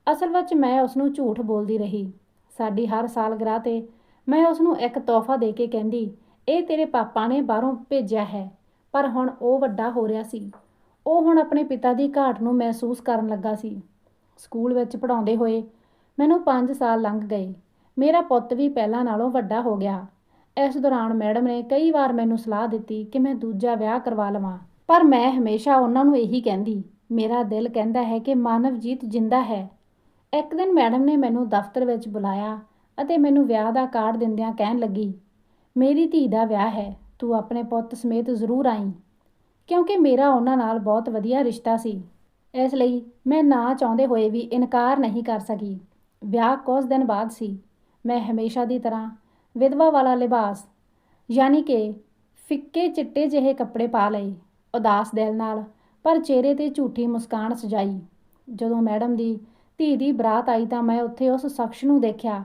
[SPEAKER 1] ਅਸਲ ਵਿੱਚ ਮੈਂ ਉਸ ਨੂੰ ਝੂਠ ਬੋਲਦੀ ਰਹੀ। ਸਾਡੀ ਹਰ ਸਾਲ ਗ੍ਰਾਹ ਤੇ ਮੈਂ ਉਸ ਨੂੰ ਇੱਕ ਤੋਹਫਾ ਦੇ ਕੇ ਕਹਿੰਦੀ, ਇਹ ਤੇਰੇ ਪਾਪਾ ਨੇ ਬਾਹਰੋਂ ਭੇਜਿਆ ਹੈ। ਪਰ ਹੁਣ ਉਹ ਵੱਡਾ ਹੋ ਰਿਹਾ ਸੀ। ਉਹ ਹੁਣ ਆਪਣੇ ਪਿਤਾ ਦੀ ਘਾਟ ਨੂੰ ਮਹਿਸੂਸ ਕਰਨ ਲੱਗਾ ਸੀ। ਸਕੂਲ ਵਿੱਚ ਪੜਾਉਂਦੇ ਹੋਏ ਮੈਨੂੰ 5 ਸਾਲ ਲੰਘ ਗਏ। ਮੇਰਾ ਪੁੱਤ ਵੀ ਪਹਿਲਾਂ ਨਾਲੋਂ ਵੱਡਾ ਹੋ ਗਿਆ। ਇਸ ਦੌਰਾਨ ਮੈਡਮ ਨੇ ਕਈ ਵਾਰ ਮੈਨੂੰ ਸਲਾਹ ਦਿੱਤੀ ਕਿ ਮੈਂ ਦੂਜਾ ਵਿਆਹ ਕਰਵਾ ਲਵਾਂ। ਪਰ ਮੈਂ ਹਮੇਸ਼ਾ ਉਹਨਾਂ ਨੂੰ ਇਹੀ ਕਹਿੰਦੀ, ਮੇਰਾ ਦਿਲ ਕਹਿੰਦਾ ਹੈ ਕਿ ਮਾਨਵਜੀਤ ਜਿੰਦਾ ਹੈ। ਇੱਕ ਦਿਨ ਮੈਡਮ ਨੇ ਮੈਨੂੰ ਦਫ਼ਤਰ ਵਿੱਚ ਬੁਲਾਇਆ ਅਤੇ ਮੈਨੂੰ ਵਿਆਹ ਦਾ ਕਾਰਡ ਦਿੰਦਿਆਂ ਕਹਿਣ ਲੱਗੀ, ਮੇਰੀ ਧੀ ਦਾ ਵਿਆਹ ਹੈ। ਤੂੰ ਆਪਣੇ ਪੁੱਤ ਸਮੇਤ ਜ਼ਰੂਰ ਆਈ, ਕਿਉਂਕਿ ਮੇਰਾ ਉਹਨਾਂ ਨਾਲ ਬਹੁਤ ਵਧੀਆ ਰਿਸ਼ਤਾ ਸੀ। ਇਸ ਲਈ ਮੈਂ ਨਾ ਚਾਹੁੰਦੇ ਹੋਏ ਵੀ ਇਨਕਾਰ ਨਹੀਂ ਕਰ ਸਕੀ। ਵਿਆਹ ਕੁਝ ਦਿਨ ਬਾਅਦ ਸੀ। ਮੈਂ ਹਮੇਸ਼ਾ ਦੀ ਤਰ੍ਹਾਂ ਵਿਧਵਾ ਵਾਲਾ ਲਿਬਾਸ, ਯਾਨੀ ਕਿ ਫਿੱਕੇ ਚਿੱਟੇ ਜਿਹੇ ਕੱਪੜੇ ਪਾ ਲਏ, ਉਦਾਸ ਦਿਲ ਨਾਲ, ਪਰ ਚਿਹਰੇ ਤੇ ਝੂਠੀ ਮੁਸਕਾਨ ਸਜਾਈ। ਜਦੋਂ ਮੈਡਮ ਦੀ ਧੀ ਦੀ ਬਰਾਤ ਆਈ ਤਾਂ ਮੈਂ ਉੱਥੇ ਉਸ ਸ਼ਖਸ ਨੂੰ ਦੇਖਿਆ,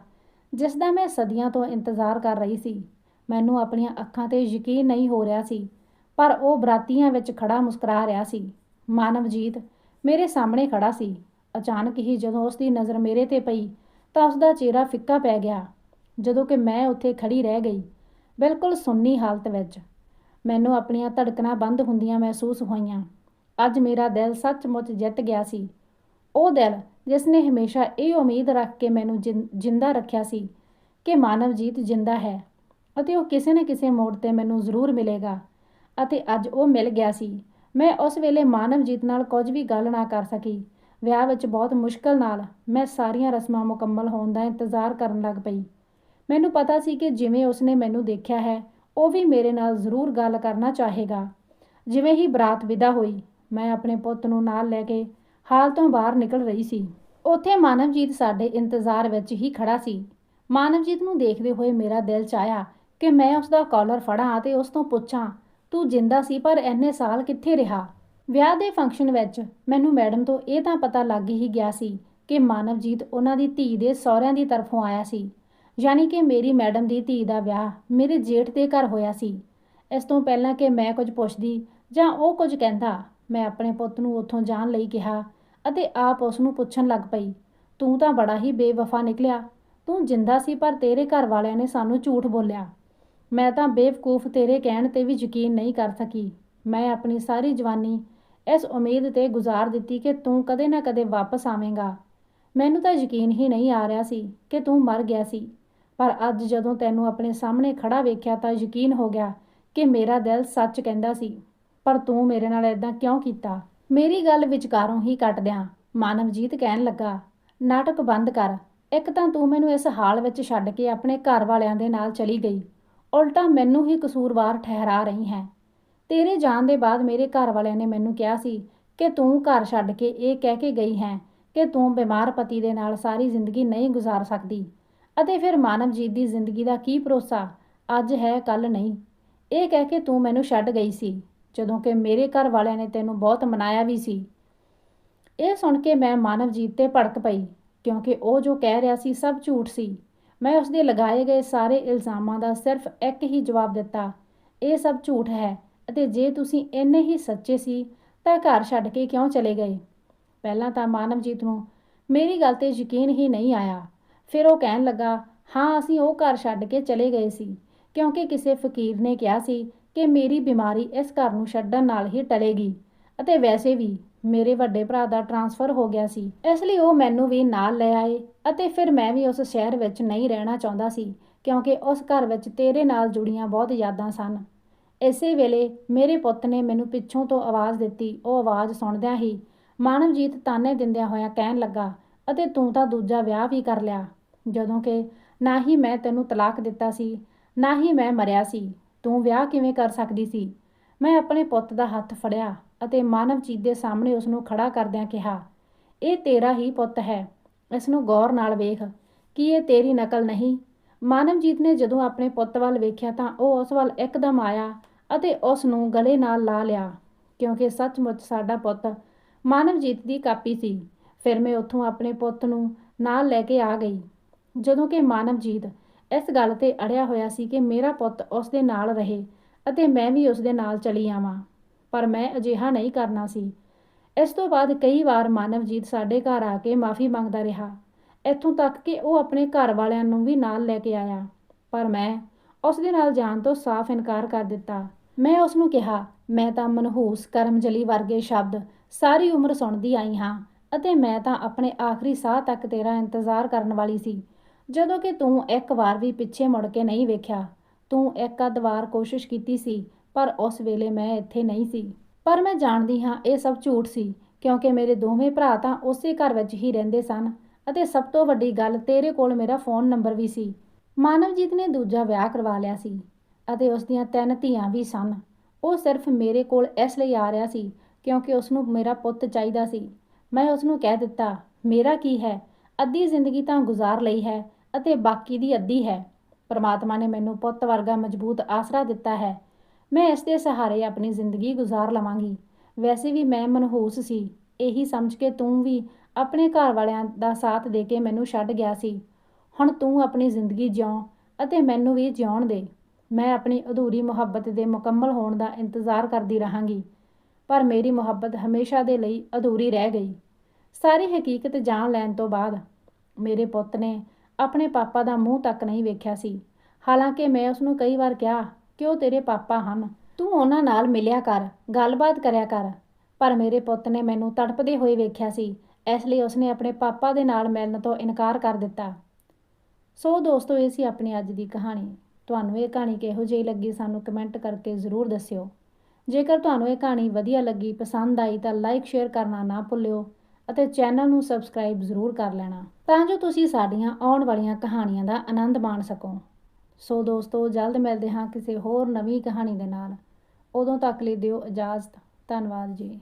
[SPEAKER 1] ਜਿਸ ਦਾ ਮੈਂ ਸਦੀਆਂ ਤੋਂ ਇੰਤਜ਼ਾਰ ਕਰ ਰਹੀ ਸੀ। ਮੈਨੂੰ ਆਪਣੀਆਂ ਅੱਖਾਂ ਤੇ ਯਕੀਨ ਨਹੀਂ ਹੋ ਰਿਹਾ ਸੀ, ਪਰ ਉਹ ਬਰਾਤੀਆਂ ਵਿੱਚ ਖੜਾ ਮੁਸਕਰਾ ਰਿਹਾ ਸੀ। ਮਾਨਵਜੀਤ ਮੇਰੇ ਸਾਹਮਣੇ ਖੜਾ ਸੀ। ਅਚਾਨਕ ਹੀ ਜਦੋਂ ਉਸ ਦੀ ਨਜ਼ਰ ਮੇਰੇ ਤੇ ਪਈ, ਤਾਂ ਉਸ ਦਾ ਚਿਹਰਾ ਫਿੱਕਾ ਪੈ ਗਿਆ, ਜਦੋਂ ਕਿ ਮੈਂ ਉੱਥੇ ਖੜੀ ਰਹਿ ਗਈ, ਬਿਲਕੁਲ ਸੁੰਨੀ ਹਾਲਤ ਵਿੱਚ। ਮੈਨੂੰ ਆਪਣੀਆਂ ਧੜਕਣਾਂ ਬੰਦ ਹੁੰਦੀਆਂ ਮਹਿਸੂਸ ਹੋਈਆਂ। ਅੱਜ ਮੇਰਾ ਦਿਲ ਸੱਚਮੁੱਚ ਜਿੱਤ ਗਿਆ ਸੀ। ਉਹ ਦਿਲ ਜਿਸ ਨੇ ਹਮੇਸ਼ਾ ਇਹ ਉਮੀਦ ਰੱਖ ਕੇ ਮੈਨੂੰ ਜਿੰਦਾ ਰੱਖਿਆ ਸੀ ਕਿ ਮਾਨਵਜੀਤ ਜਿੰਦਾ ਹੈ। ਅਤੇ ਉਹ ਕਿਸੇ ਨਾ ਕਿਸੇ ਮੋੜ ਤੇ ਮੈਨੂੰ ਜ਼ਰੂਰ ਮਿਲੇਗਾ। ਅਤੇ ਅੱਜ ਉਹ ਮਿਲ ਗਿਆ ਸੀ। ਮੈਂ ਉਸ ਵੇਲੇ ਮਾਨਵਜੀਤ ਨਾਲ ਕੁਝ ਵੀ ਗੱਲ ਨਾ ਕਰ ਸਕੀ। ਵਿਆਹ ਵਿੱਚ ਬਹੁਤ ਮੁਸ਼ਕਲ ਨਾਲ ਮੈਂ ਸਾਰੀਆਂ ਰਸਮਾਂ ਮੁਕੰਮਲ ਹੋਣ ਦਾ ਇੰਤਜ਼ਾਰ ਕਰਨ ਲੱਗ ਪਈ। ਮੈਨੂੰ ਪਤਾ ਸੀ ਕਿ ਜਿਵੇਂ ਉਸਨੇ ਮੈਨੂੰ ਦੇਖਿਆ ਹੈ, ਉਹ ਵੀ ਮੇਰੇ ਨਾਲ ਜ਼ਰੂਰ ਗੱਲ ਕਰਨਾ ਚਾਹੇਗਾ। ਜਿਵੇਂ ਹੀ ਬਰਾਤ ਵਿਦਾ ਹੋਈ, ਮੈਂ ਆਪਣੇ ਪੁੱਤ ਨੂੰ ਨਾਲ ਲੈ ਕੇ ਹਾਲ ਤੋਂ ਬਾਹਰ ਨਿਕਲ ਰਹੀ ਸੀ। ਉੱਥੇ ਮਾਨਵਜੀਤ ਸਾਡੇ ਇੰਤਜ਼ਾਰ ਵਿੱਚ ਹੀ ਖੜਾ ਸੀ। ਮਾਨਵਜੀਤ ਨੂੰ ਦੇਖਦੇ ਹੋਏ ਮੇਰਾ ਦਿਲ ਚਾਹਿਆ ਕਿ ਮੈਂ ਉਸ ਦਾ ਕਾਲਰ ਫੜਾਂ ਅਤੇ ਉਸ ਤੋਂ ਪੁੱਛਾਂ, ਤੂੰ ਜਿੰਦਾ ਸੀ ਪਰ ਐਨੇ ਸਾਲ ਕਿੱਥੇ ਰਿਹਾ? ਵਿਆਹ ਦੇ ਫੰਕਸ਼ਨ ਵਿੱਚ ਮੈਨੂੰ ਮੈਡਮ ਤੋਂ ਇਹ ਤਾਂ ਪਤਾ ਲੱਗ ਹੀ ਗਿਆ ਸੀ ਕਿ ਮਾਨਵਜੀਤ ਉਹਨਾਂ ਦੀ ਧੀ ਦੇ ਸਹੁਰਿਆਂ ਦੀ ਤਰਫੋਂ ਆਇਆ ਸੀ, ਯਾਨੀ ਕਿ ਮੇਰੀ ਮੈਡਮ ਦੀ ਧੀ ਦਾ ਵਿਆਹ ਮੇਰੇ ਜੇਠ ਦੇ ਘਰ ਹੋਇਆ ਸੀ। ਇਸ ਤੋਂ ਪਹਿਲਾਂ ਕਿ ਮੈਂ ਕੁਝ ਪੁੱਛਦੀ ਜਾਂ ਉਹ ਕੁਝ ਕਹਿੰਦਾ, ਮੈਂ ਆਪਣੇ ਪੁੱਤ ਨੂੰ ਉੱਥੋਂ ਜਾਣ ਲਈ ਕਿਹਾ ਅਤੇ ਆਪ ਉਸ ਨੂੰ ਪੁੱਛਣ ਲੱਗ ਪਈ, ਤੂੰ ਤਾਂ ਬੜਾ ਹੀ ਬੇਵਫਾ ਨਿਕਲਿਆ, ਤੂੰ ਜਿੰਦਾ ਸੀ ਪਰ ਤੇਰੇ ਘਰ ਵਾਲਿਆਂ ਨੇ ਸਾਨੂੰ ਝੂਠ ਬੋਲਿਆ। ਮੈਂ ਤਾਂ ਬੇਵਕੂਫ ਤੇਰੇ ਕਹਿਣ ਤੇ ਵੀ ਯਕੀਨ ਨਹੀਂ ਕਰ ਸਕੀ। ਮੈਂ ਆਪਣੀ ਸਾਰੀ ਜਵਾਨੀ ਇਸ ਉਮੀਦ ਤੇ ਗੁਜ਼ਾਰ ਦਿੱਤੀ ਕਿ ਤੂੰ ਕਦੇ ਨਾ ਕਦੇ ਵਾਪਸ ਆਵੇਂਗਾ। ਮੈਨੂੰ ਤਾਂ ਯਕੀਨ ਹੀ ਨਹੀਂ ਆ ਰਿਹਾ ਸੀ ਕਿ ਤੂੰ ਮਰ ਗਿਆ ਸੀ। ਪਰ ਅੱਜ ਜਦੋਂ ਤੈਨੂੰ ਆਪਣੇ ਸਾਹਮਣੇ ਖੜਾ ਵੇਖਿਆ ਤਾਂ ਯਕੀਨ ਹੋ ਗਿਆ ਕਿ ਮੇਰਾ ਦਿਲ ਸੱਚ ਕਹਿੰਦਾ ਸੀ। ਪਰ ਤੂੰ ਮੇਰੇ ਨਾਲ ਇਦਾਂ ਕਿਉਂ ਕੀਤਾ? ਮੇਰੀ ਗੱਲ ਵਿਚਕਾਰੋਂ ਹੀ ਕੱਟ ਦਿਆਂ ਮਾਨਵਜੀਤ ਕਹਿਣ ਲੱਗਾ, ਨਾਟਕ ਬੰਦ ਕਰ। ਇੱਕ ਤਾਂ ਤੂੰ ਮੈਨੂੰ ਇਸ ਹਾਲ ਵਿੱਚ ਛੱਡ ਕੇ ਆਪਣੇ ਘਰ ਵਾਲਿਆਂ ਦੇ ਨਾਲ ਚਲੀ ਗਈ। ਉਲਟਾ ਮੈਨੂੰ ਹੀ ਕਸੂਰਵਾਰ ਠਹਿਰਾ ਰਹੀ ਹੈ। ਤੇਰੇ ਜਾਣ ਦੇ ਬਾਅਦ ਮੇਰੇ ਘਰ ਵਾਲਿਆਂ ਨੇ ਮੈਨੂੰ ਕਿਹਾ ਸੀ ਕਿ ਤੂੰ ਘਰ ਛੱਡ ਕੇ ਇਹ ਕਹਿ ਕੇ ਗਈ ਹੈ ਕਿ ਤੂੰ ਬਿਮਾਰ ਪਤੀ ਦੇ ਨਾਲ ਸਾਰੀ ਜ਼ਿੰਦਗੀ ਨਹੀਂ ਗੁਜ਼ਾਰ ਸਕਦੀ ਅਤੇ ਫਿਰ ਮਾਨਵਜੀਤ ਦੀ ਜ਼ਿੰਦਗੀ ਦਾ ਕੀ ਭਰੋਸਾ? ਅੱਜ ਹੈ ਕੱਲ ਨਹੀਂ। ਇਹ ਕਹਿ ਕੇ ਤੂੰ ਮੈਨੂੰ ਛੱਡ ਗਈ ਸੀ, ਜਦੋਂ ਕਿ ਮੇਰੇ ਘਰ ਵਾਲਿਆਂ ਨੇ ਤੈਨੂੰ ਬਹੁਤ ਮਨਾਇਆ ਵੀ ਸੀ। ਇਹ ਸੁਣ ਕੇ ਮੈਂ ਮਾਨਵਜੀਤ ਤੇ ਭੜਕ ਪਈ, ਕਿਉਂਕਿ ਉਹ ਜੋ ਕਹਿ ਰਿਹਾ ਸੀ ਸਭ ਝੂਠ ਸੀ। ਮੈਂ ਉਸ ਦੇ ਲਗਾਏ ਗਏ ਸਾਰੇ ਇਲਜ਼ਾਮਾਂ ਦਾ ਸਿਰਫ ਇੱਕ ਹੀ ਜਵਾਬ ਦਿੱਤਾ। ਇਹ ਸਭ ਝੂਠ ਹੈ ਅਤੇ ਜੇ ਤੁਸੀਂ ਇੰਨੇ ਹੀ ਸੱਚੇ ਸੀ ਤਾਂ ਘਰ ਛੱਡ ਕੇ ਕਿਉਂ ਚਲੇ ਗਏ? ਪਹਿਲਾਂ ਤਾਂ ਮਾਨਵਜੀਤ ਨੂੰ ਮੇਰੀ ਗੱਲ ਤੇ ਯਕੀਨ ਹੀ ਨਹੀਂ ਆਇਆ। ਫਿਰ ਉਹ ਕਹਿਣ ਲੱਗਾ, ਹਾਂ, ਅਸੀਂ ਉਹ ਘਰ ਛੱਡ ਕੇ ਚਲੇ ਗਏ ਸੀ, ਕਿਉਂਕਿ ਕਿਸੇ ਫਕੀਰ ਨੇ ਕਿਹਾ ਸੀ ਕਿ ਮੇਰੀ ਬਿਮਾਰੀ ਇਸ ਘਰ ਨੂੰ ਛੱਡਣ ਨਾਲ ਹੀ ਟਲੇਗੀ ਅਤੇ ਵੈਸੇ ਵੀ ਮੇਰੇ ਵੱਡੇ ਭਰਾ ਦਾ ਟਰਾਂਸਫਰ ਹੋ ਗਿਆ ਸੀ, ਇਸ ਲਈ ਉਹ ਮੈਨੂੰ ਵੀ ਨਾਲ ਲੈ ਆਏ ਅਤੇ ਫਿਰ ਮੈਂ ਵੀ ਉਸ ਸ਼ਹਿਰ ਵਿੱਚ ਨਹੀਂ ਰਹਿਣਾ ਚਾਹੁੰਦਾ ਸੀ, ਕਿਉਂਕਿ ਉਸ ਘਰ ਵਿੱਚ ਤੇਰੇ ਨਾਲ ਜੁੜੀਆਂ ਬਹੁਤ ਯਾਦਾਂ ਸਨ। ਇਸੇ ਵੇਲੇ ਮੇਰੇ ਪੁੱਤ ਨੇ ਮੈਨੂੰ ਪਿੱਛੋਂ ਤੋਂ ਆਵਾਜ਼ ਦਿੱਤੀ, ਉਹ ਆਵਾਜ਼ ਸੁਣਦਿਆਂ ਹੀ ਮਾਨਵਜੀਤ ਤਾਨੇ ਦਿੰਦਿਆਂ ਹੋਇਆ ਕਹਿਣ ਲੱਗਾ, ਅਤੇ ਤੂੰ ਤਾਂ ਦੂਜਾ ਵਿਆਹ ਵੀ ਕਰ ਲਿਆ। ਜਦੋਂ ਕਿ ਨਾ ਹੀ ਮੈਂ ਤੈਨੂੰ ਤਲਾਕ ਦਿੱਤਾ ਸੀ, ਨਾ ਹੀ ਮੈਂ ਮਰਿਆ ਸੀ। ਤੂੰ ਵਿਆਹ ਕਿਵੇਂ ਕਰ ਸਕਦੀ ਸੀ? ਮੈਂ ਆਪਣੇ ਪੁੱਤ ਦਾ ਹੱਥ ਫੜਿਆ। ਅਤੇ ਮਾਨਵਜੀਤ ਦੇ ਸਾਹਮਣੇ ਉਸ ਨੂੰ ਖੜਾ ਕਰਦਿਆਂ ਕਿਹਾ, ਇਹ ਤੇਰਾ ਹੀ ਪੁੱਤ ਹੈ ਇਸ ਨੂੰ ਗੌਰ ਨਾਲ ਵੇਖ, ਕੀ ਇਹ ਤੇਰੀ ਨਕਲ ਨਹੀਂ? ਮਾਨਵਜੀਤ ਨੇ ਜਦੋਂ ਆਪਣੇ ਪੁੱਤ ਵੱਲ ਵੇਖਿਆ ਤਾਂ ਉਹ ਉਸ ਵੱਲ ਇੱਕਦਮ ਆਇਆ ਅਤੇ ਉਸ ਨੂੰ ਗਲੇ ਨਾਲ ਲਾ ਲਿਆ, ਕਿਉਂਕਿ ਸੱਚਮੁੱਚ ਸਾਡਾ ਪੁੱਤ ਮਾਨਵਜੀਤ ਦੀ ਕਾਪੀ ਸੀ। ਫਿਰ ਮੈਂ ਉੱਥੋਂ ਆਪਣੇ ਪੁੱਤ ਨੂੰ ਨਾਲ ਲੈ ਕੇ ਆ ਗਈ। ਜਦੋਂ ਕਿ ਮਾਨਵਜੀਤ ਇਸ ਗੱਲ ਤੇ ਅੜਿਆ ਹੋਇਆ ਸੀ ਕਿ ਮੇਰਾ ਪੁੱਤ ਉਸ ਦੇ ਨਾਲ ਰਹੇ ਅਤੇ ਮੈਂ ਵੀ ਉਸ ਦੇ ਨਾਲ ਚਲੀ ਆਵਾਂ। ਪਰ ਮੈਂ ਅਜਿਹਾ ਨਹੀਂ ਕਰਨਾ ਸੀ। ਇਸ ਤੋਂ ਬਾਅਦ ਕਈ ਵਾਰ ਮਾਨਵਜੀਤ ਸਾਡੇ ਘਰ ਆ ਕੇ ਮਾਫੀ ਮੰਗਦਾ ਰਿਹਾ। ਇੱਥੋਂ ਤੱਕ ਕਿ ਉਹ ਆਪਣੇ ਘਰ ਵਾਲਿਆਂ ਨੂੰ ਵੀ ਨਾਲ ਲੈ ਕੇ ਆਇਆ। ਪਰ ਮੈਂ ਉਸ ਦੇ ਨਾਲ ਜਾਣ ਤੋਂ ਸਾਫ਼ ਇਨਕਾਰ ਕਰ ਦਿੱਤਾ। ਮੈਂ ਉਸ ਨੂੰ ਕਿਹਾ, ਮੈਂ ਤਾਂ ਮਨਹੂਸ ਕਰਮਜਲੀ ਵਰਗੇ ਸ਼ਬਦ ਸਾਰੀ ਉਮਰ ਸੁਣਦੀ ਆਈ ਹਾਂ ਅਤੇ ਮੈਂ ਤਾਂ ਆਪਣੇ ਆਖਰੀ ਸਾਹ ਤੱਕ ਤੇਰਾ ਇੰਤਜ਼ਾਰ ਕਰਨ ਵਾਲੀ ਸੀ। ਜਦੋਂ ਕਿ ਤੂੰ ਇੱਕ ਵਾਰ ਵੀ ਪਿੱਛੇ ਮੁੜ ਕੇ ਨਹੀਂ ਵੇਖਿਆ, ਤੂੰ ਇੱਕ ਅੱਧ ਵਾਰ ਕੋਸ਼ਿਸ਼ ਕੀਤੀ ਸੀ ਪਰ ਉਸ ਵੇਲੇ ਮੈਂ ਇੱਥੇ ਨਹੀਂ ਸੀ। ਪਰ ਮੈਂ ਜਾਣਦੀ ਹਾਂ ਇਹ ਸਭ ਝੂਠ ਸੀ, ਕਿਉਂਕਿ ਮੇਰੇ ਦੋਵੇਂ ਭਰਾ ਤਾਂ ਉਸੇ ਘਰ ਵਿੱਚ ਹੀ ਰਹਿੰਦੇ ਸਨ ਅਤੇ ਸਭ ਤੋਂ ਵੱਡੀ ਗੱਲ ਤੇਰੇ ਕੋਲ ਮੇਰਾ ਫੋਨ ਨੰਬਰ ਵੀ ਸੀ। ਮਾਨਵਜੀਤ ਨੇ ਦੂਜਾ ਵਿਆਹ ਕਰਵਾ ਲਿਆ ਸੀ ਅਤੇ ਉਸ ਦੀਆਂ ਤਿੰਨ ਧੀਆਂ ਵੀ ਸਨ। ਉਹ ਸਿਰਫ ਮੇਰੇ ਕੋਲ ਇਸ ਲਈ ਆ ਰਿਹਾ ਸੀ ਕਿਉਂਕਿ ਉਸ ਨੂੰ ਮੇਰਾ ਪੁੱਤ ਚਾਹੀਦਾ ਸੀ। ਮੈਂ ਉਸ ਨੂੰ ਕਹਿ ਦਿੱਤਾ, ਮੇਰਾ ਕੀ ਹੈ? ਅੱਧੀ ਜ਼ਿੰਦਗੀ ਤਾਂ ਗੁਜ਼ਾਰ ਲਈ ਹੈ ਅਤੇ ਬਾਕੀ ਦੀ ਅੱਧੀ ਹੈ। ਪਰਮਾਤਮਾ ਨੇ ਮੈਨੂੰ ਪੁੱਤ ਵਰਗਾ ਮਜ਼ਬੂਤ ਆਸਰਾ ਦਿੱਤਾ ਹੈ। ਮੈਂ ਇਸ ਦੇ ਸਹਾਰੇ ਆਪਣੀ ਜ਼ਿੰਦਗੀ ਗੁਜ਼ਾਰ ਲਵਾਂਗੀ। ਵੈਸੇ ਵੀ ਮੈਂ ਮਨਹੂਸ ਸੀ। ਇਹੀ ਸਮਝ ਕੇ ਤੂੰ ਵੀ ਆਪਣੇ ਘਰ ਵਾਲਿਆਂ ਦਾ ਸਾਥ ਦੇ ਕੇ ਮੈਨੂੰ ਛੱਡ ਗਿਆ ਸੀ। ਹੁਣ ਤੂੰ ਆਪਣੀ ਜ਼ਿੰਦਗੀ ਜਿਉਂ ਅਤੇ ਮੈਨੂੰ ਵੀ ਜਿਉਣ ਦੇ। ਮੈਂ ਆਪਣੀ ਅਧੂਰੀ ਮੁਹੱਬਤ ਦੇ ਮੁਕੰਮਲ ਹੋਣ ਦਾ ਇੰਤਜ਼ਾਰ ਕਰਦੀ ਰਹਾਂਗੀ। ਪਰ ਮੇਰੀ ਮੁਹੱਬਤ ਹਮੇਸ਼ਾ ਦੇ ਲਈ ਅਧੂਰੀ ਰਹਿ ਗਈ। ਸਾਰੀ ਹਕੀਕਤ ਜਾਣ ਲੈਣ ਤੋਂ ਬਾਅਦ ਮੇਰੇ ਪੁੱਤ ਨੇ ਆਪਣੇ ਪਾਪਾ ਦਾ ਮੂੰਹ ਤੱਕ ਨਹੀਂ ਵੇਖਿਆ ਸੀ। ਹਾਲਾਂਕਿ ਮੈਂ ਉਸ ਨੂੰ ਕਈ ਵਾਰ ਕਿਹਾ ਕਿ ਉਹ ਤੇਰੇ ਪਾਪਾ ਹਨ? ਤੂੰ ਉਹਨਾਂ ਨਾਲ ਮਿਲਿਆ ਕਰ, ਗੱਲਬਾਤ ਕਰਿਆ ਕਰ। ਪਰ ਮੇਰੇ ਪੁੱਤ ਨੇ ਮੈਨੂੰ ਤੜਪਦੇ ਹੋਏ ਵੇਖਿਆ ਸੀ, ਇਸ ਲਈ ਉਸਨੇ ਆਪਣੇ ਪਾਪਾ ਦੇ ਨਾਲ ਮਿਲਣ ਤੋਂ ਇਨਕਾਰ ਕਰ ਦਿੱਤਾ। ਸੋ ਦੋਸਤੋ, ਇਹ ਸੀ ਆਪਣੀ ਅੱਜ ਦੀ ਕਹਾਣੀ। ਤੁਹਾਨੂੰ ਇਹ ਕਹਾਣੀ ਕਿਹੋ ਜਿਹੀ ਲੱਗੀ ਸਾਨੂੰ ਕਮੈਂਟ ਕਰਕੇ ਜ਼ਰੂਰ ਦੱਸਿਓ। ਜੇਕਰ ਤੁਹਾਨੂੰ ਇਹ ਕਹਾਣੀ ਵਧੀਆ ਲੱਗੀ, ਪਸੰਦ ਆਈ ਤਾਂ ਲਾਈਕ, ਸ਼ੇਅਰ ਕਰਨਾ ਨਾ ਭੁੱਲਿਓ ਅਤੇ ਚੈਨਲ ਨੂੰ ਸਬਸਕ੍ਰਾਈਬ ਜ਼ਰੂਰ ਕਰ ਲੈਣਾ ਤਾਂ ਜੋ ਤੁਸੀਂ ਸਾਡੀਆਂ ਆਉਣ ਵਾਲੀਆਂ ਕਹਾਣੀਆਂ ਦਾ ਆਨੰਦ ਮਾਣ ਸਕੋ। ਸੋ ਦੋਸਤੋ, ਜਲਦ ਮਿਲਦੇ ਹਾਂ ਕਿਸੇ ਹੋਰ ਨਵੀਂ ਕਹਾਣੀ ਦੇ ਨਾਲ। ਉਦੋਂ ਤੱਕ ਲਈ ਦਿਓ ਇਜਾਜ਼ਤ। ਧੰਨਵਾਦ ਜੀ।